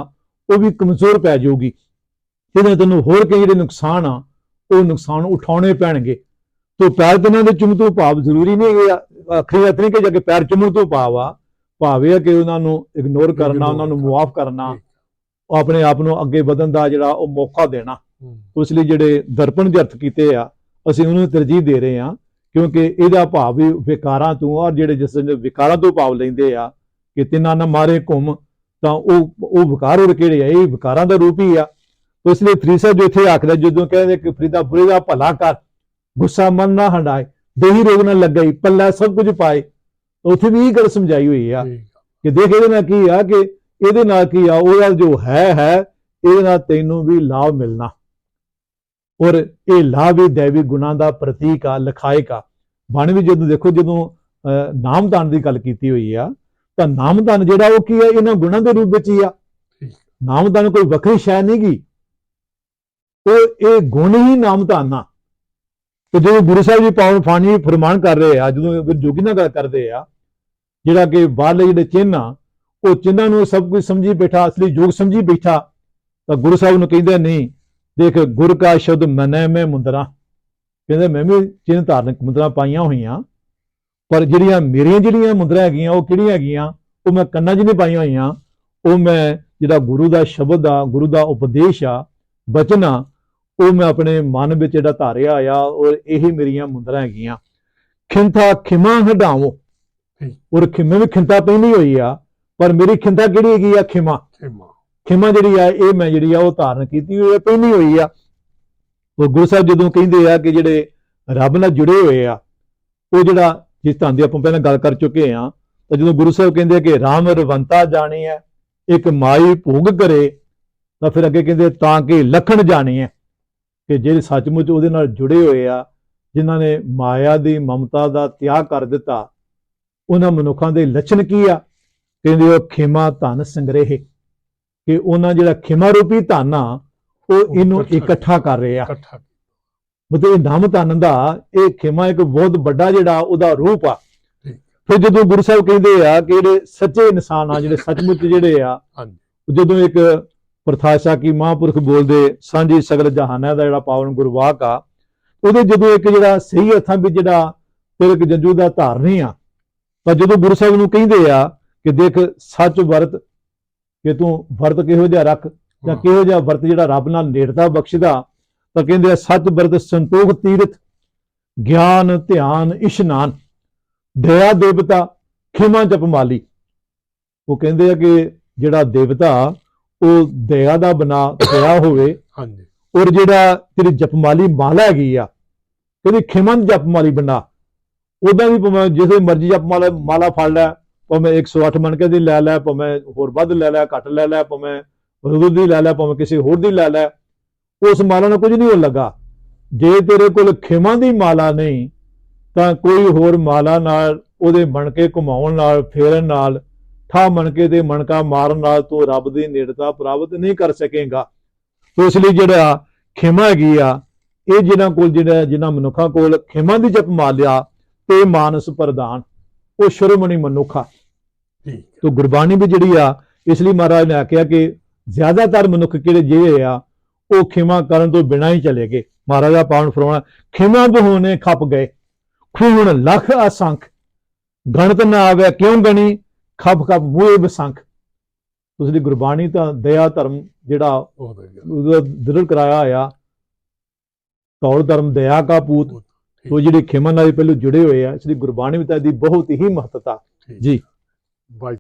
ਉਹ ਵੀ ਕਮਜ਼ੋਰ ਪੈ ਜਾਊਗੀ। ਜਿਹਦੇ ਤੈਨੂੰ ਹੋਰ ਕਈ ਜਿਹੜੇ ਨੁਕਸਾਨ ਆ ਉਹ ਨੁਕਸਾਨ ਉਠਾਉਣੇ ਪੈਣਗੇ। ਤੋ ਪੈਰ ਦਿਨਾਂ ਦੇ ਚੁੰਮ ਤੋਂ ਭਾਵ ਜ਼ਰੂਰੀ ਨਹੀਂ ਕਿ ਅਖਰੀ ਹੱਥ ਨਹੀਂ ਕਿ ਜਾ ਕੇ ਪੈਰ ਚੁੰਮਣ ਤੋਂ ਭਾਵ ਆ। ਭਾਵ ਕਿ ਉਹਨਾਂ ਨੂੰ ਇਗਨੋਰ ਕਰਨਾ ਉਹਨਾਂ ਨੂੰ। ਮੁਆਫ ਕਰਨਾ ਆਪਣੇ ਆਪ ਨੂੰ ਅੱਗੇ ਵਧਣ ਦਾ ਜਿਹੜਾ ਉਹ ਮੌਕਾ ਦੇਣਾ। ਉਸ ਲਈ ਜਿਹੜੇ ਦਰਪਣ ਦੇ ਅਰਥ ਕੀਤੇ ਆ ਅਸੀਂ ਉਹਨੂੰ ਤਰਜੀਹ ਦੇ ਰਹੇ ਹਾਂ ਕਿਉਂਕਿ ਇਹਦਾ ਭਾਵ ਵੀ ਵਿਕਾਰਾਂ ਤੋਂ ਔਰ ਜਿਹੜੇ ਜਿਸ ਵਿਕਾਰਾਂ ਤੋਂ ਭਾਵ ਲੈਂਦੇ ਆ ਕਿ ਤਿੰਨਾਂ ਨਾ ਮਾਰੇ ਘੁੰਮ ਤਾਂ ਉਹ ਉਹ ਵਿਕਾਰ ਹੋਰ ਕਿਹੜੇ ਆ? ਇਹ ਵਿਕਾਰਾਂ ਦਾ ਰੂਪ ਹੀ ਆ। ਇਸ ਲਈ ਫਰੀਦ ਸਾਹਿਬ ਜੋ ਇੱਥੇ ਆਖਦਾ ਜਦੋਂ ਕਹਿੰਦੇ ਕਿ ਫਰੀਦਾ ਬੁਰੇ ਦਾ ਭਲਾ ਕਰ ਗੁੱਸਾ ਮਨ ਨਾ ਹੰਡਾਏ ਦੇਹੀ ਰੋਗ ਨਾ ਲੱਗਈ ਪੱਲਾ ਸਭ ਕੁਝ ਪਾਏ ਉੱਥੇ ਵੀ ਇਹ ਗੱਲ ਸਮਝਾਈ ਹੋਈ ਆ ਕਿ ਦੇਖ ਇਹਦੇ ਨਾਲ ਕੀ ਆ ਕਿ ਇਹਦੇ ਨਾਲ ਕੀ ਆ ਉਹਦਾ ਜੋ ਹੈ ਹੈ ਇਹਦੇ ਨਾਲ ਤੈਨੂੰ ਵੀ ਲਾਭ ਮਿਲਣਾ। ਔਰ ਇਹ ਲਾਭ ਵੀ ਦੇਵੀ ਗੁਣਾ ਦਾ ਪ੍ਰਤੀਕ ਆ ਲਖਾਇਕ ਆ। ਬਾਣੀ ਵੀ ਜਦੋਂ ਦੇਖੋ ਜਦੋਂ ਨਾਮਦਾਨ ਦੀ ਗੱਲ ਕੀਤੀ ਹੋਈ ਆ ਤਾਂ ਨਾਮਦਾਨ ਜਿਹੜਾ ਉਹ ਕੀ ਆ? ਇਹਨਾਂ ਗੁਣਾਂ ਦੇ ਰੂਪ ਵਿੱਚ ਹੀ ਆ। ਨਾਮਦਾਨ ਕੋਈ ਵੱਖਰੀ ਸ਼ੈ ਨਹੀਂ ਗੀ। ਉਹ ਇਹ ਗੁਣ ਹੀ ਨਾਮਦਾਨ ਆ। ਤੇ ਜਦੋਂ ਗੁਰੂ ਸਾਹਿਬ ਜੀ ਪਾਵਨ ਫਾਣੀ ਫਰਮਾਨ ਕਰ ਰਹੇ ਆ ਜਦੋਂ ਜੋਗੀ ਨਾਲ ਗੱਲ ਕਰਦੇ ਆ ਜਿਹੜਾ ਕਿ ਬਾਹਰਲੇ ਜਿਹੜੇ ਚਿੰਨ੍ਹ ਆ ਉਹ ਚਿੰਨ੍ਹਾਂ ਨੂੰ ਸਭ ਕੁਝ ਸਮਝੀ ਬੈਠਾ ਅਸਲੀ ਯੋਗ ਸਮਝੀ ਬੈਠਾ ਤਾਂ ਗੁਰੂ ਸਾਹਿਬ ਨੂੰ ਕਹਿੰਦੇ ਨਹੀਂ ਦੇਖ ਗੁਰ ਕਾ ਸ਼ਬਦ ਮਨੈ ਮੈਂ ਮੁੰਦਰਾ। ਕਹਿੰਦੇ ਮੈਂ ਵੀ ਚਿੰਨ੍ਹ ਧਾਰਨਕ ਮੁੰਦਰਾ ਪਾਈਆਂ ਹੋਈਆਂ। ਪਰ ਜਿਹੜੀਆਂ ਮੇਰੀਆਂ ਜਿਹੜੀਆਂ ਮੁੰਦਰਾ ਹੈਗੀਆਂ ਉਹ ਕਿਹੜੀਆਂ ਹੈਗੀਆਂ? ਉਹ ਮੈਂ ਕੰਨਾਂ 'ਚ ਨਹੀਂ ਪਾਈਆਂ ਹੋਈਆਂ। ਉਹ ਮੈਂ ਜਿਹੜਾ ਗੁਰੂ ਦਾ ਸ਼ਬਦ ਆ ਗੁਰੂ ਦਾ ਉਪਦੇਸ਼ ਆ ਬਚਨ ਆ ਉਹ ਮੈਂ ਆਪਣੇ ਮਨ ਵਿੱਚ ਜਿਹੜਾ ਧਾਰਿਆ ਆ ਔਰ ਇਹੀ ਮੇਰੀਆਂ ਮੁੰਦਰਾ ਹੈਗੀਆਂ। ਖਿੰਥਾ ਖਿਮਾ ਹਟਾਵੋ। ਔਰ ਖਿਮੇ ਵੀ ਖਿੰਤਾ ਪੈਣੀ ਹੋਈ ਆ ਪਰ ਮੇਰੀ ਖਿੰਤਾ ਕਿਹੜੀ ਹੈਗੀ ਆ? ਖਿਮਾ। ਖਿਮਾ। ਖਿਮਾ ਜਿਹੜੀ ਆ, ਇਹ ਮੈਂ ਜਿਹੜੀ ਆ, ਉਹ ਧਾਰਨ ਕੀਤੀ ਹੋਈ ਹੈ ਪਹਿਲੀ ਹੋਈ ਆ। ਉਹ ਗੁਰੂ ਸਾਹਿਬ ਜਦੋਂ ਕਹਿੰਦੇ ਆ ਕਿ ਜਿਹੜੇ ਰੱਬ ਨਾਲ ਜੁੜੇ ਹੋਏ ਆ, ਉਹ ਜਿਹੜਾ ਜਿਸ ਤਰ੍ਹਾਂ ਦੀ ਆਪਾਂ ਪਹਿਲਾਂ ਗੱਲ ਕਰ ਚੁੱਕੇ ਆ, ਤਾਂ ਜਦੋਂ ਗੁਰੂ ਸਾਹਿਬ ਕਹਿੰਦੇ ਆ ਕਿ ਰਾਮ ਰਵੰਤਾ ਜਾਣੀ ਹੈ, ਇੱਕ ਮਾਈ ਭੋਗ ਕਰੇ, ਤਾਂ ਫਿਰ ਅੱਗੇ ਕਹਿੰਦੇ ਤਾਂ ਕਿ ਲਖਣ ਜਾਣੇ ਹੈ ਕਿ ਜਿਹੜੇ ਸੱਚਮੁੱਚ ਉਹਦੇ ਨਾਲ ਜੁੜੇ ਹੋਏ ਆ, ਜਿਨ੍ਹਾਂ ਨੇ ਮਾਇਆ ਦੀ ਮਮਤਾ ਦਾ ਤਿਆਗ ਕਰ ਦਿੱਤਾ, ਉਹਨਾਂ ਮਨੁੱਖਾਂ ਦੇ ਲੱਛਣ ਕੀ ਆ? ਕਹਿੰਦੇ ਉਹ ਖੇਮਾ ਧਨ ਸੰਗ੍ਰਹਿ। ਕਿ ਉਹਨਾਂ ਜਿਹੜਾ ਖਿਮਾ ਰੂਪੀ ਧਨ ਆ ਉਹ ਇਹਨੂੰ ਇਕੱਠਾ- ਕਰ ਰਹੇ। ਆ ਮਤਲਬ ਇਹ ਨਾਮ ਧਨ ਦਾ ਇਹ ਖਿਮਾ ਇੱਕ ਬਹੁਤ ਵੱਡਾ ਜਿਹੜਾ ਉਹਦਾ ਰੂਪ ਆ। ਫਿਰ ਜਦੋਂ ਗੁਰੂ ਸਾਹਿਬ ਕਹਿੰਦੇ ਆ ਕਿ ਜਿਹੜੇ ਸੱਚੇ ਇਨਸਾਨ ਆ ਜਿਹੜੇ ਸੱਚਮੁੱਚ ਜਿਹੜੇ ਆ ਜਦੋਂ ਇੱਕ ਪ੍ਰਥਾਸ਼ਾ ਕੀ ਮਹਾਂਪੁਰਖ ਬੋਲਦੇ ਸਾਂਝੀ ਸਗਲ ਜਹਾਨਾਂ ਦਾ ਜਿਹੜਾ ਪਾਵਨ ਗੁਰਵਾਕ ਆ ਉਹਦੇ ਜਦੋਂ ਇੱਕ ਜਿਹੜਾ ਸਹੀ ਅਰਥਾਂ ਵਿੱਚ ਜਿਹੜਾ ਤਿਲਕ ਜੰਜੂ ਦਾ ਧਾਰਨੀ ਆ ਤਾਂ ਜਦੋਂ ਗੁਰੂ ਸਾਹਿਬ ਨੂੰ ਕਹਿੰਦੇ ਆ ਕਿ ਦੇਖ ਸੱਚ ਵਰਤ ਕਿ ਤੂੰ ਵਰਤ ਕਿਹੋ ਜਿਹਾ ਰੱਖ ਜਾਂ ਕਿਹੋ ਜਿਹਾ ਵਰਤ ਜਿਹੜਾ ਰੱਬ ਨਾਲ ਨੇੜਤਾ ਬਖਸ਼ਦਾ? ਤਾਂ ਕਹਿੰਦੇ ਆ ਸੱਚ ਵਰਤ ਸੰਤੋਖ ਤੀਰਥ ਗਿਆਨ ਧਿਆਨ ਇਸ਼ਨਾਨ ਦਇਆ ਦੇਵਤਾ ਖਿਮਾ ਜਪਮਾਲੀ ਉਹ ਕਹਿੰਦੇ ਆ ਕਿ ਜਿਹੜਾ ਦੇਵਤਾ ਉਹ ਦਇਆ ਦਾ ਬਣਾ ਦਇਆ ਹੋਵੇ। ਹਾਂਜੀ। ਔਰ ਜਿਹੜਾ ਤੇਰੀ ਜਪਮਾਲੀ ਮਾਲਾ ਹੈਗੀ ਆ ਕਹਿੰਦੀ ਖਿਮਨ ਜਪਮਾਲੀ ਬਣਾ। ਉਦਾਂ ਵੀ ਜਿਸੇ ਮਰਜ਼ੀ ਜਪਮਾਲਾ ਮਾਲਾ ਫੜ ਲੈ ਭਾਵੇਂ 108 ਮਣਕੇ ਦੀ ਲੈ ਲੈ, ਭਾਵੇਂ ਹੋਰ ਵੱਧ ਲੈ ਲੈ, ਘੱਟ ਲੈ ਲੈ, ਭਾਵੇਂ ਰੁਦਰ ਦੀ ਲੈ ਲੈ, ਭਾਵੇਂ ਕਿਸੇ ਹੋਰ ਦੀ ਲੈ ਲੈ, ਉਸ ਮਾਲਾ ਨਾਲ ਕੁਝ ਨਹੀਂ ਹੋ ਲੱਗਾ। ਜੇ ਤੇਰੇ ਕੋਲ ਖਿਮਾ ਦੀ ਮਾਲਾ ਨਹੀਂ, ਤਾਂ ਕੋਈ ਹੋਰ ਮਾਲਾ ਨਾਲ, ਉਹਦੇ ਮਣਕੇ ਘੁਮਾਉਣ ਨਾਲ, ਫੇਰਨ ਨਾਲ ਠਾ ਮਣਕੇ ਦੇ ਮਣਕਾ ਮਾਰਨ ਨਾਲ ਤੂੰ ਰੱਬ ਦੀ ਨੇੜਤਾ ਪ੍ਰਾਪਤ ਨਹੀਂ ਕਰ ਸਕੇਗਾ। ਤੋ ਇਸ ਲਈ ਜਿਹੜਾ ਖਿਮਾ ਹੈਗੀ ਆ, ਇਹ ਜਿਨ੍ਹਾਂ ਕੋਲ ਜਿਹੜਾ ਜਿਨ੍ਹਾਂ ਮਨੁੱਖਾਂ ਕੋਲ ਖਿਮਾ ਦੀ ਜਪ ਮਾਲਿਆ, ਤੇ ਮਾਨਸ ਪ੍ਰਦਾਨ ਉਹ ਸ਼ਰਮਣੀ ਮਨੁੱਖਾ ਠੀਕ ਤੋ ਗੁਰਬਾਣੀ ਵੀ ਜਿਹੜੀ ਆ ਇਸ ਲਈ ਮਹਾਰਾਜ ਨੇ ਆਖਿਆ ਕਿ ਜ਼ਿਆਦਾਤਰ ਮਨੁੱਖ ਕਿਹੜੇ ਜਿਹੇ ਆ ਉਹ ਖਿਮਾ ਕਰਨ ਤੋਂ ਬਿਨਾਂ ਹੀ ਚਲੇ ਗਏ। ਮਹਾਰਾਜ ਦਾ ਪਾਵਨ ਫਰਮਾਨਾ ਖਿਮਾ ਬਹੋਨੇ ਖੱਪ ਗਏ। ਖੂਨ ਲੱਖ ਅਸੰਖ ਗਣਤ ਨਾ ਆਵੇ ਕਿਉਂ ਗਣੀ? ਖੱਪ ਖੱਪ ਮੂਹੇ ਬਸੰਖ ਉਸ ਦੀ ਗੁਰਬਾਣੀ ਤਾਂ ਦਇਆ ਧਰਮ ਜਿਹੜਾ ਦ੍ਰਿੜ ਕਰਾਇਆ ਹੋਇਆ ਤੌਰ ਧਰਮ ਦਇਆ ਕਾ ਪੂਤ ਉਹ ਜਿਹੜੇ ਖਿਮਾ ਨਾਲ ਪਹਿਲਾਂ ਜੁੜੇ ਹੋਏ ਆ ਇਸ ਲਈ ਗੁਰਬਾਣੀ ਵਿੱਚ ਤਾਂ ਇਹਦੀ ਬਹੁਤ ਹੀ ਮਹੱਤਤਾ। ਜੀ। by